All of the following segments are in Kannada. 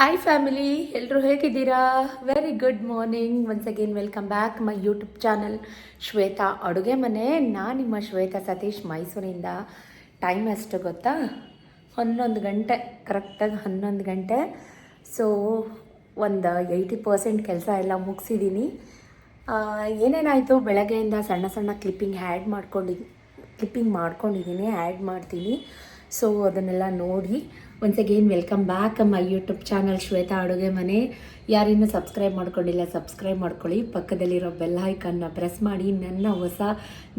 ಹಾಯ್ ಫ್ಯಾಮಿಲಿ ಎಲ್ಲರೂ ಹೇಗಿದ್ದೀರಾ? Very good morning once again welcome back my YouTube channel Shweta ಅಡುಗೆ ಮನೆ. ನಾನು ನಿಮ್ಮ ಶ್ವೇತಾ ಸತೀಶ್ ಮೈಸೂರಿಂದ. ಟೈಮ್ ಅಷ್ಟು ಗೊತ್ತಾ? ಹನ್ನೊಂದು ಗಂಟೆ ಕರೆಕ್ಟಾಗಿ ಹನ್ನೊಂದು ಗಂಟೆ. ಸೊ ಒಂದು ಏಯ್ಟಿ ಪರ್ಸೆಂಟ್ ಕೆಲಸ ಎಲ್ಲ ಮುಗಿಸಿದ್ದೀನಿ ಏನೇನಾಯಿತು? ಬೆಳಗ್ಗೆಯಿಂದ ಸಣ್ಣ ಸಣ್ಣ ಕ್ಲಿಪ್ಪಿಂಗ್ ಆ್ಯಡ್ ಮಾಡ್ಕೊಂಡಿದ್ದೀನಿ ಕ್ಲಿಪ್ಪಿಂಗ್ ಮಾಡ್ಕೊಂಡಿದ್ದೀನಿ ಆ್ಯಡ್ ಮಾಡ್ತೀನಿ. ಸೊ ಅದನ್ನೆಲ್ಲ ನೋಡಿ once again welcome back my YouTube channel Shweta ಅಡುಗೆ ಮನೆ ಯಾರಿನ್ನೂ ಸಬ್ಸ್ಕ್ರೈಬ್ ಮಾಡ್ಕೊಂಡಿಲ್ಲ ಸಬ್ಸ್ಕ್ರೈಬ್ ಮಾಡ್ಕೊಳ್ಳಿ. ಪಕ್ಕದಲ್ಲಿರೋ ಬೆಲ್ ಐಕನ್ನ ಪ್ರೆಸ್ ಮಾಡಿ. ನನ್ನ ಹೊಸ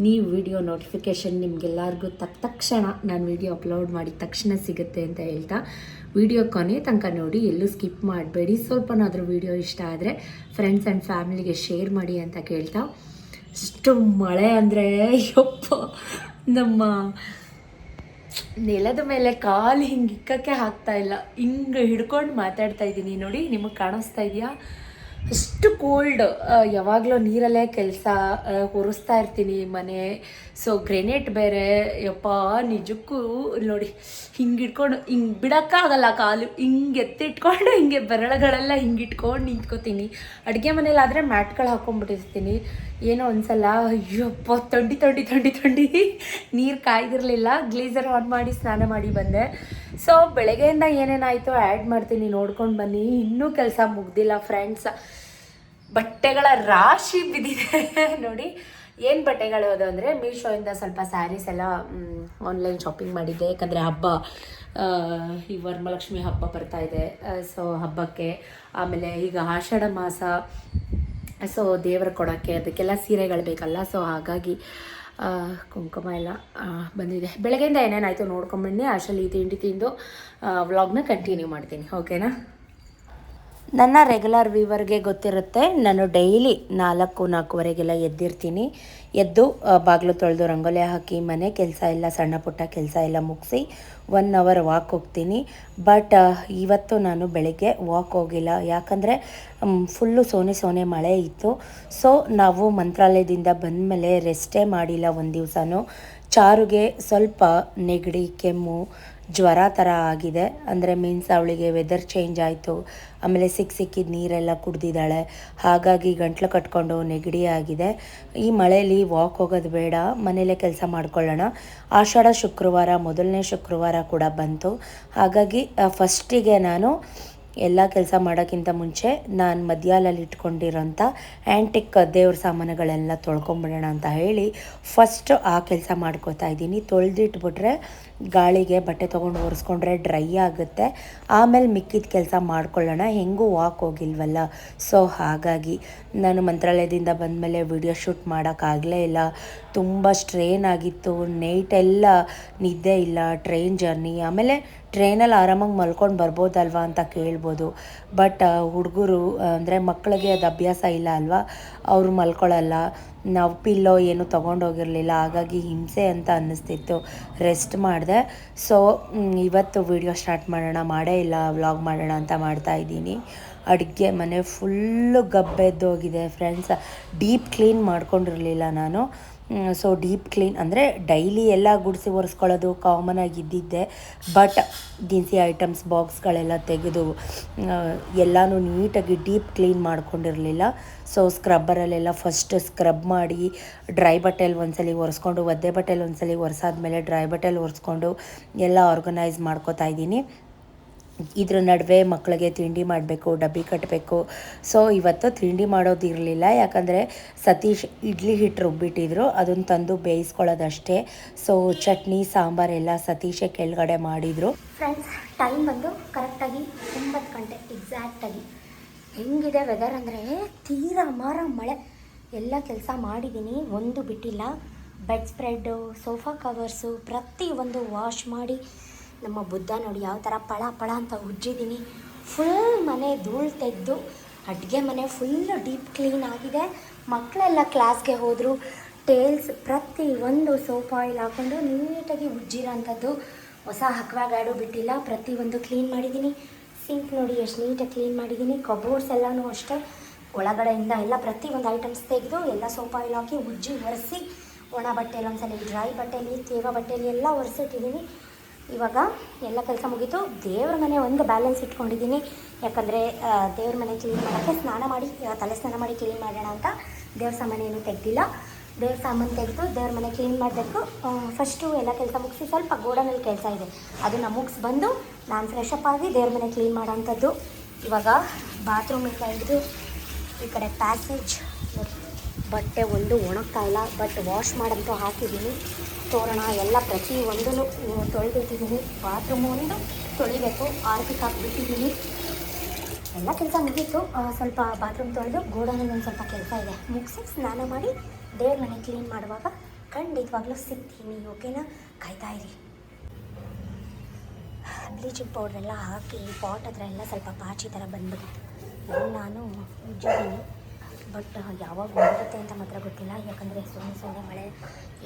ನೀವು ವಿಡಿಯೋ ನೋಟಿಫಿಕೇಷನ್ ನಿಮಗೆಲ್ಲರಿಗೂ ತಕ್ಕ ತಕ್ಷಣ ನಾನು ವಿಡಿಯೋ ಅಪ್ಲೋಡ್ ಮಾಡಿದ ತಕ್ಷಣ ಸಿಗುತ್ತೆ ಅಂತ ಹೇಳ್ತಾ. ವಿಡಿಯೋ ಕೊನೆ ತನಕ ನೋಡಿ, ಎಲ್ಲೂ ಸ್ಕಿಪ್ ಮಾಡಬೇಡಿ. ಸ್ವಲ್ಪನಾದರೂ ವಿಡಿಯೋ ಇಷ್ಟ ಆದರೆ ಫ್ರೆಂಡ್ಸ್ ಆ್ಯಂಡ್ ಫ್ಯಾಮಿಲಿಗೆ ಶೇರ್ ಮಾಡಿ ಅಂತ ಕೇಳ್ತಾ. ಅಷ್ಟು ಮಳೆ ಅಂದರೆ ಯಪ್ಪ ನಮ್ಮ ನೆಲದ ಮೇಲೆ ಕಾಲು ಹಿಂಗೆ ಇಕ್ಕಕ್ಕೆ ಆಗ್ತಾ ಇಲ್ಲ. ಹಿಂಗೆ ಹಿಡ್ಕೊಂಡು ಮಾತಾಡ್ತಾ ಇದ್ದೀನಿ ನೋಡಿ, ನಿಮಗೆ ಕಾಣಿಸ್ತಾ ಇದೆಯಾ? ಅಷ್ಟು ಕೋಲ್ಡ್ ಯಾವಾಗಲೂ ನೀರಲ್ಲೇ ಕೆಲಸ ಒರೆಸ್ತಾ ಇರ್ತೀನಿ ಮನೆ. ಸೊ ಗ್ರೆನೇಟ್ ಬೇರೆ. ಯಪ್ಪ, ನಿಜಕ್ಕೂ ನೋಡಿ, ಹಿಂಗೆ ಇಟ್ಕೊಂಡು ಹಿಂಗೆ ಬಿಡೋಕ್ಕಾಗಲ್ಲ ಕಾಲು. ಹಿಂಗೆ ಎತ್ತಿಟ್ಕೊಂಡು, ಹಿಂಗೆ ಬೆರಳುಗಳೆಲ್ಲ ಹಿಂಗೆ ಇಟ್ಕೊಂಡು ನಿಂತ್ಕೋತೀನಿ. ಅಡುಗೆ ಮನೇಲಾದರೆ ಮ್ಯಾಟ್ಗಳು ಹಾಕ್ಕೊಂಡ್ಬಿಟ್ಟಿರ್ತೀನಿ ಏನೋ ಒಂದ್ಸಲ ಅಯ್ಯಪ್ಪ ತೊಂಡಿ ತೊಂಡಿ ತೊಂಡಿ ತೊಂಡಿ ನೀರು ಕಾಯ್ದಿರಲಿಲ್ಲ. ಗ್ಲೀಸರ್ ಆನ್ ಮಾಡಿ ಸ್ನಾನ ಮಾಡಿ ಬಂದೆ. ಸೊ ಬೆಳಗ್ಗೆಯಿಂದ ಏನೇನಾಯಿತು ಆ್ಯಡ್ ಮಾಡ್ತೀನಿ. ನೋಡ್ಕೊಂಡು ಬನ್ನಿ. ಇನ್ನೂ ಕೆಲಸ ಮುಗ್ದಿಲ್ಲ ಫ್ರೆಂಡ್ಸ್ ಬಟ್ಟೆಗಳ ರಾಶಿ ಬಿದ್ದಿದೆ. ನೋಡಿ, ಏನು ಬಟ್ಟೆಗಳು ಅದು ಅಂದರೆ, ಮೀಶೋಯಿಂದ ಸ್ವಲ್ಪ ಸ್ಯಾರೀಸ್ ಎಲ್ಲ ಆನ್ಲೈನ್ ಶಾಪಿಂಗ್ ಮಾಡಿದ್ದೆ. ಯಾಕಂದರೆ ಹಬ್ಬ ಈ ವರಮಲಕ್ಷ್ಮಿ ಹಬ್ಬ ಬರ್ತಾ ಇದೆ. ಸೊ ಹಬ್ಬಕ್ಕೆ. ಆಮೇಲೆ ಈಗ ಆಷಾಢ ಮಾಸ ಸೊ ದೇವ್ರಿಗೆ ಕೊಡೋಕ್ಕೆ ಅದಕ್ಕೆಲ್ಲ ಸೀರೆಗಳು ಬೇಕಲ್ಲ. ಸೊ ಹಾಗಾಗಿ ಕುಂಕುಮ ಎಲ್ಲ ಬಂದಿದೆ. ಬೆಳಗ್ಗೆಯಿಂದ ಏನೇನಾಯಿತು ನೋಡ್ಕೊಂಬನ್ನಿ ಈ ತಿಂಡಿ ತಿಂದು ವ್ಲಾಗ್ನ ಕಂಟಿನ್ಯೂ ಮಾಡ್ತೀನಿ. ಓಕೆನಾ ನನ್ನ ರೆಗ್ಯುಲರ್ ವ್ಯೂವರ್ಗೆ ಗೊತ್ತಿರುತ್ತೆ, ನಾನು ಡೈಲಿ ನಾಲ್ಕು ನಾಲ್ಕುವರೆಗೆಲ್ಲ ಎದ್ದಿರ್ತೀನಿ. ಎದ್ದು ಬಾಗಿಲು ತೊಳೆದು ರಂಗೋಲಿ ಹಾಕಿ, ಮನೆ ಕೆಲಸ ಎಲ್ಲ, ಸಣ್ಣ ಪುಟ್ಟ ಕೆಲಸ ಎಲ್ಲ ಮುಗಿಸಿ ಒನ್ ಅವರ್ ವಾಕ್ ಹೋಗ್ತೀನಿ. ಬಟ್ ಇವತ್ತು ನಾನು ಬೆಳಗ್ಗೆ ವಾಕ್ ಹೋಗಿಲ್ಲ. ಯಾಕಂದರೆ ಫುಲ್ಲು ಸೋನೆ ಸೋನೆ ಮಳೆ ಇತ್ತು. ಸೊ ನಾವು ಮಂತ್ರಾಲಯದಿಂದ ಬಂದಮೇಲೆ ರೆಸ್ಟೇ ಮಾಡಿಲ್ಲ ಒಂದು ದಿವಸನೂ. ಚಾರುಗೆ ಸ್ವಲ್ಪ ನೆಗಡಿ, ಕೆಮ್ಮು ಜ್ವರ ಥರ ಆಗಿದೆ. ಅಂದರೆ ಮೀನ್ಸ್ ಅವಳಿಗೆ ವೆದರ್ ಚೇಂಜ್ ಆಯಿತು. ಆಮೇಲೆ ಸಿಕ್ಕ ಸಿಕ್ಕಿದ ನೀರೆಲ್ಲ ಕುಡ್ದಿದ್ದಾಳೆ. ಹಾಗಾಗಿ ಗಂಟ್ಲು ಕಟ್ಕೊಂಡು ನೆಗಡಿ ಆಗಿದೆ. ಈ ಮಳೆಯಲ್ಲಿ ವಾಕ್ ಹೋಗೋದು ಬೇಡ. ಮನೇಲೇ ಕೆಲಸ ಮಾಡ್ಕೊಳ್ಳೋಣ. ಆಷಾಢ ಶುಕ್ರವಾರ, ಮೊದಲನೇ ಶುಕ್ರವಾರ ಕೂಡ ಬಂತು. ಹಾಗಾಗಿ ಫಸ್ಟಿಗೆ ನಾನು ಎಲ್ಲ ಕೆಲಸ ಮಾಡೋಕ್ಕಿಂತ ಮುಂಚೆ ನಾನು ಮದ್ಯಾಲಲ್ಲಿ ಇಟ್ಕೊಂಡಿರೋಂಥ ಆ್ಯಂಟಿಕ್ ದೇವ್ರ ಸಾಮಾನುಗಳೆಲ್ಲ ತೊಳ್ಕೊಂಬಿಡೋಣ ಅಂತ ಹೇಳಿ ಫಸ್ಟ್ ಆ ಕೆಲಸ ಮಾಡ್ಕೋತಾ ಇದ್ದೀನಿ. ತೊಳೆದಿಟ್ಬಿಟ್ರೆ ಗಾಳಿಗೆ ಬಟ್ಟೆ ತೊಗೊಂಡು ಒರೆಸ್ಕೊಂಡ್ರೆ ಡ್ರೈ ಆಗುತ್ತೆ. ಆಮೇಲೆ ಮಿಕ್ಕಿದ ಕೆಲಸ ಮಾಡ್ಕೊಳ್ಳೋಣ. ಹೆಂಗೂ ವಾಕ್ ಹೋಗಿಲ್ವಲ್ಲ? ಸೊ ಹಾಗಾಗಿ ನಾನು ಮಂತ್ರಾಲಯದಿಂದ ಬಂದಮೇಲೆ ವಿಡಿಯೋ ಶೂಟ್ ಮಾಡೋಕ್ಕಾಗಲೇ ಇಲ್ಲ. ತುಂಬ ಸ್ಟ್ರೇನ್ ಆಗಿತ್ತು ನೈಟೆಲ್ಲ ನಿದ್ದೆ ಇಲ್ಲ ಟ್ರೈನ್ ಜರ್ನಿ ಆಮೇಲೆ ಟ್ರೈನಲ್ಲಿ ಆರಾಮಾಗಿ ಮಲ್ಕೊಂಡು ಬರ್ಬೋದಲ್ವಾ ಅಂತ ಕೇಳ್ಬೋದು. ಬಟ್ ಹುಡುಗರು, ಅಂದರೆ ಮಕ್ಕಳಿಗೆ ಅದು ಅಭ್ಯಾಸ ಇಲ್ಲ ಅಲ್ವಾ? ಅವರು ಮಲ್ಕೊಳ್ಳಲ್ಲ ನಾವು ಪಿಲ್ಲೋ ಏನು ತೊಗೊಂಡೋಗಿರಲಿಲ್ಲ. ಹಾಗಾಗಿ ಹಿಂಸೆ ಅಂತ ಅನ್ನಿಸ್ತಿತ್ತು. ರೆಸ್ಟ್ ಮಾಡಿದೆ. ಸೊ ಇವತ್ತು ವಿಡಿಯೋ ಸ್ಟಾರ್ಟ್ ಮಾಡೋಣ. ಮಾಡೇ ಇಲ್ಲ ವ್ಲಾಗ್ ಮಾಡೋಣ ಅಂತ ಮಾಡ್ತಾ ಇದ್ದೀನಿ. ಅಡುಗೆ ಮನೆ ಫುಲ್ಲು ಗಬ್ಬೆದ್ದೋಗಿದೆ. ಫ್ರೆಂಡ್ಸ್ ಡೀಪ್ ಕ್ಲೀನ್ ಮಾಡ್ಕೊಂಡಿರಲಿಲ್ಲ ನಾನು. ಸೊ ಡೀಪ್ ಕ್ಲೀನ್ ಅಂದರೆ ಡೈಲಿ ಎಲ್ಲ ಗುಡಿಸಿ ಒರೆಸ್ಕೊಳ್ಳೋದು ಕಾಮನ್ ಆಗಿದ್ದಿದ್ದೆ. ಬಟ್ ದಿನಸಿ ಐಟಮ್ಸ್ ಬಾಕ್ಸ್ಗಳೆಲ್ಲ ತೆಗೆದು ಎಲ್ಲನೂ ನೀಟಾಗಿ ಡೀಪ್ ಕ್ಲೀನ್ ಮಾಡ್ಕೊಂಡಿರಲಿಲ್ಲ. ಸೊ ಸ್ಕ್ರಬ್ಬರಲ್ಲೆಲ್ಲ ಫಸ್ಟ್ ಸ್ಕ್ರಬ್ ಮಾಡಿ ಡ್ರೈ ಬಟ್ಟೆಲಿ ಒಂದ್ಸಲಿ ಒರೆಸ್ಕೊಂಡು, ಒದ್ದೆ ಬಟ್ಟೆಲಿ ಒಂದ್ಸಲಿ ಒರೆಸಾದ್ಮೇಲೆ ಡ್ರೈ ಬಟ್ಟೆಲಿ ಒರೆಸ್ಕೊಂಡು, ಎಲ್ಲ ಆರ್ಗನೈಸ್ ಮಾಡ್ಕೋತಾ ಇದ್ದೀನಿ. ಇದ್ರ ನಡುವೆ ಮಕ್ಕಳಿಗೆ ತಿಂಡಿ ಮಾಡಬೇಕು, ಡಬ್ಬಿ ಕಟ್ಟಬೇಕು ಸೊ ಇವತ್ತು ತಿಂಡಿ ಮಾಡೋದಿರಲಿಲ್ಲ ಯಾಕಂದರೆ ಸತೀಶ್ ಇಡ್ಲಿ ಹಿಟ್ಟು ರುಬ್ಬಿಟ್ಟಿದ್ರು. ಅದನ್ನು ತಂದು ಬೇಯಿಸ್ಕೊಳ್ಳೋದಷ್ಟೇ. ಸೊ ಚಟ್ನಿ ಸಾಂಬಾರೆಲ್ಲ ಸತೀಶೇ ಕೆಳಗಡೆ ಮಾಡಿದರು. ಫ್ರೆಂಡ್ಸ್ ಟೈಮ್ ಬಂದು ಕರೆಕ್ಟಾಗಿ ಒಂಬತ್ತು ಗಂಟೆ ಎಕ್ಸಾಕ್ಟಾಗಿ ಹೆಂಗಿದೆ ವೆದರ್ ಅಂದರೆ ತೀರಾ ಮಾರ ಮಳೆ. ಎಲ್ಲ ಕೆಲಸ ಮಾಡಿದ್ದೀನಿ ಒಂದು ಬಿಟ್ಟಿಲ್ಲ. ಬೆಡ್ ಸ್ಪ್ರೆಡ್ಡು ಸೋಫಾ ಕವರ್ಸು ಪ್ರತಿಯೊಂದು ವಾಶ್ ಮಾಡಿ ನಮ್ಮ ಬುದ್ಧ ನೋಡಿ ಯಾವ ಥರ ಪಳ ಪಳ ಅಂತ ಉಜ್ಜಿದ್ದೀನಿ. ಫುಲ್ ಮನೆ ಧೂಳು ತೆಗೆದು, ಅಡುಗೆ ಮನೆ ಫುಲ್ಲು ಡೀಪ್ ಕ್ಲೀನ್ ಆಗಿದೆ. ಮಕ್ಕಳೆಲ್ಲ ಕ್ಲಾಸ್ಗೆ ಹೋದರು ಟೇಲ್ಸ್ ಪ್ರತಿ ಒಂದು ಸೋಪ್ ಆಯಿಲ್ ಹಾಕ್ಕೊಂಡು ನೀಟಾಗಿ ಉಜ್ಜಿರೋಂಥದ್ದು. ಹೊಸ ಹಕ್ವಾಗಾಡು ಬಿಟ್ಟಿಲ್ಲ ಒಂದು ಕ್ಲೀನ್ ಮಾಡಿದ್ದೀನಿ. ಸಿಂಕ್ ನೋಡಿ ಎಷ್ಟು ನೀಟಾಗಿ ಕ್ಲೀನ್ ಮಾಡಿದ್ದೀನಿ. ಕಬೋರ್ಡ್ಸ್ ಎಲ್ಲನೂ ಅಷ್ಟೇ. ಒಳಗಡೆಯಿಂದ ಎಲ್ಲ ಒಂದು ಐಟಮ್ಸ್ ತೆಗೆದು, ಎಲ್ಲ ಸೋಪ್ ಆಯಿಲ್ ಹಾಕಿ ಉಜ್ಜಿ ಒರೆಸಿ, ಒಣ ಬಟ್ಟೆಲಿ ಒಂದ್ಸಲ ಡ್ರೈ ಬಟ್ಟೆಯಲ್ಲಿ ತೇವ ಬಟ್ಟೆಯಲ್ಲಿ ಎಲ್ಲ ಒರೆಸಿಟ್ಟಿದ್ದೀನಿ. ಇವಾಗ ಎಲ್ಲ ಕೆಲಸ ಮುಗೀತು. ದೇವ್ರ ಮನೆ ಒಂದು ಬ್ಯಾಲೆನ್ಸ್ ಇಟ್ಕೊಂಡಿದ್ದೀನಿ. ಯಾಕಂದರೆ ದೇವ್ರ ಮನೆ ಕ್ಲೀನ್ ಮಾಡೋಕ್ಕೆ ಸ್ನಾನ ಮಾಡಿ ತಲೆ ಸ್ನಾನ ಮಾಡಿ ಕ್ಲೀನ್ ಮಾಡೋಣ ಅಂತ ದೇವ್ರ ಏನು ತೆಗ್ದಿಲ್ಲ. ದೇವ್ರ ಸಾಮಾನು ತೆಗೆದು ದೇವ್ರ ಮನೆ ಕ್ಲೀನ್ ಮಾಡಬೇಕು. ಫಸ್ಟು ಎಲ್ಲ ಕೆಲಸ ಮುಗಿಸಿ ಸ್ವಲ್ಪ ಗೋಡನಲ್ಲಿ ಕೆಲಸ ಇದೆ. ಅದನ್ನು ಮುಗಿಸಿ ಬಂದು ನಾನು ಫ್ರೆಶ್ ಅಪ್ ಆಗಿ ದೇವ್ರ ಮನೆ ಕ್ಲೀನ್ ಮಾಡೋ ಅಂಥದ್ದು ಇವಾಗ ಬಾತ್ರೂಮಿಂದ ಹಿಡಿದು ಈ ಕಡೆ ಪ್ಯಾಸೇಜ್ ಬಟ್ಟೆ ಒಂದು ಒಣಗ್ತಾ ಬಟ್ ವಾಶ್ ಮಾಡಂತೂ ಹಾಕಿದ್ದೀನಿ. ತೋರಣ, ಎಲ್ಲ ಪ್ರತಿ ಒಂದನ್ನು ತೊಳೆದಿಟ್ಟಿದ್ದೀನಿ ಬಾತ್ರೂಮ್ ಒಂದು ತೊಳಿಬೇಕು, ಆರ್ತಿಗೆ ಹಾಕ್ಬಿಟ್ಟಿದ್ದೀನಿ ಎಲ್ಲ ಕೆಲಸ ಮುಗೀತು. ಸ್ವಲ್ಪ ಬಾತ್ರೂಮ್ ತೊಳೆದು ಗೋಡನಲ್ಲಿ ಸ್ವಲ್ಪ ಕೆಲಸ ಇದೆ. ಮುಗಿಸಿ ಸ್ನಾನ ಮಾಡಿ ದೇವ್ರ ಮನೆ ಕ್ಲೀನ್ ಮಾಡುವಾಗ ಖಂಡಿತವಾಗ್ಲೂ ಸಿಗ್ತೀನಿ, ಓಕೆನಾ? ಕಾಯ್ತಾ ಇರಿ. ಬ್ಲೀಚಿಂಗ್ ಪೌಡ್ರೆಲ್ಲ ಹಾಕಿ ಪಾಟ್ ಹತ್ರ ಎಲ್ಲ ಸ್ವಲ್ಪ ಪಾಚಿ ಥರ ಬಂದ್ಬಿಟ್ಟಿತ್ತು. ನಾನು ಉಜ್ಜಿದ್ದೀನಿ. ಬಟ್ ಯಾವಾಗ ಒಣಗುತ್ತೆ ಅಂತ ಮಾತ್ರ ಗೊತ್ತಿಲ್ಲ. ಯಾಕಂದರೆ ಸೊನ್ನೆ ಸೊನ್ನೆ ಮಳೆ,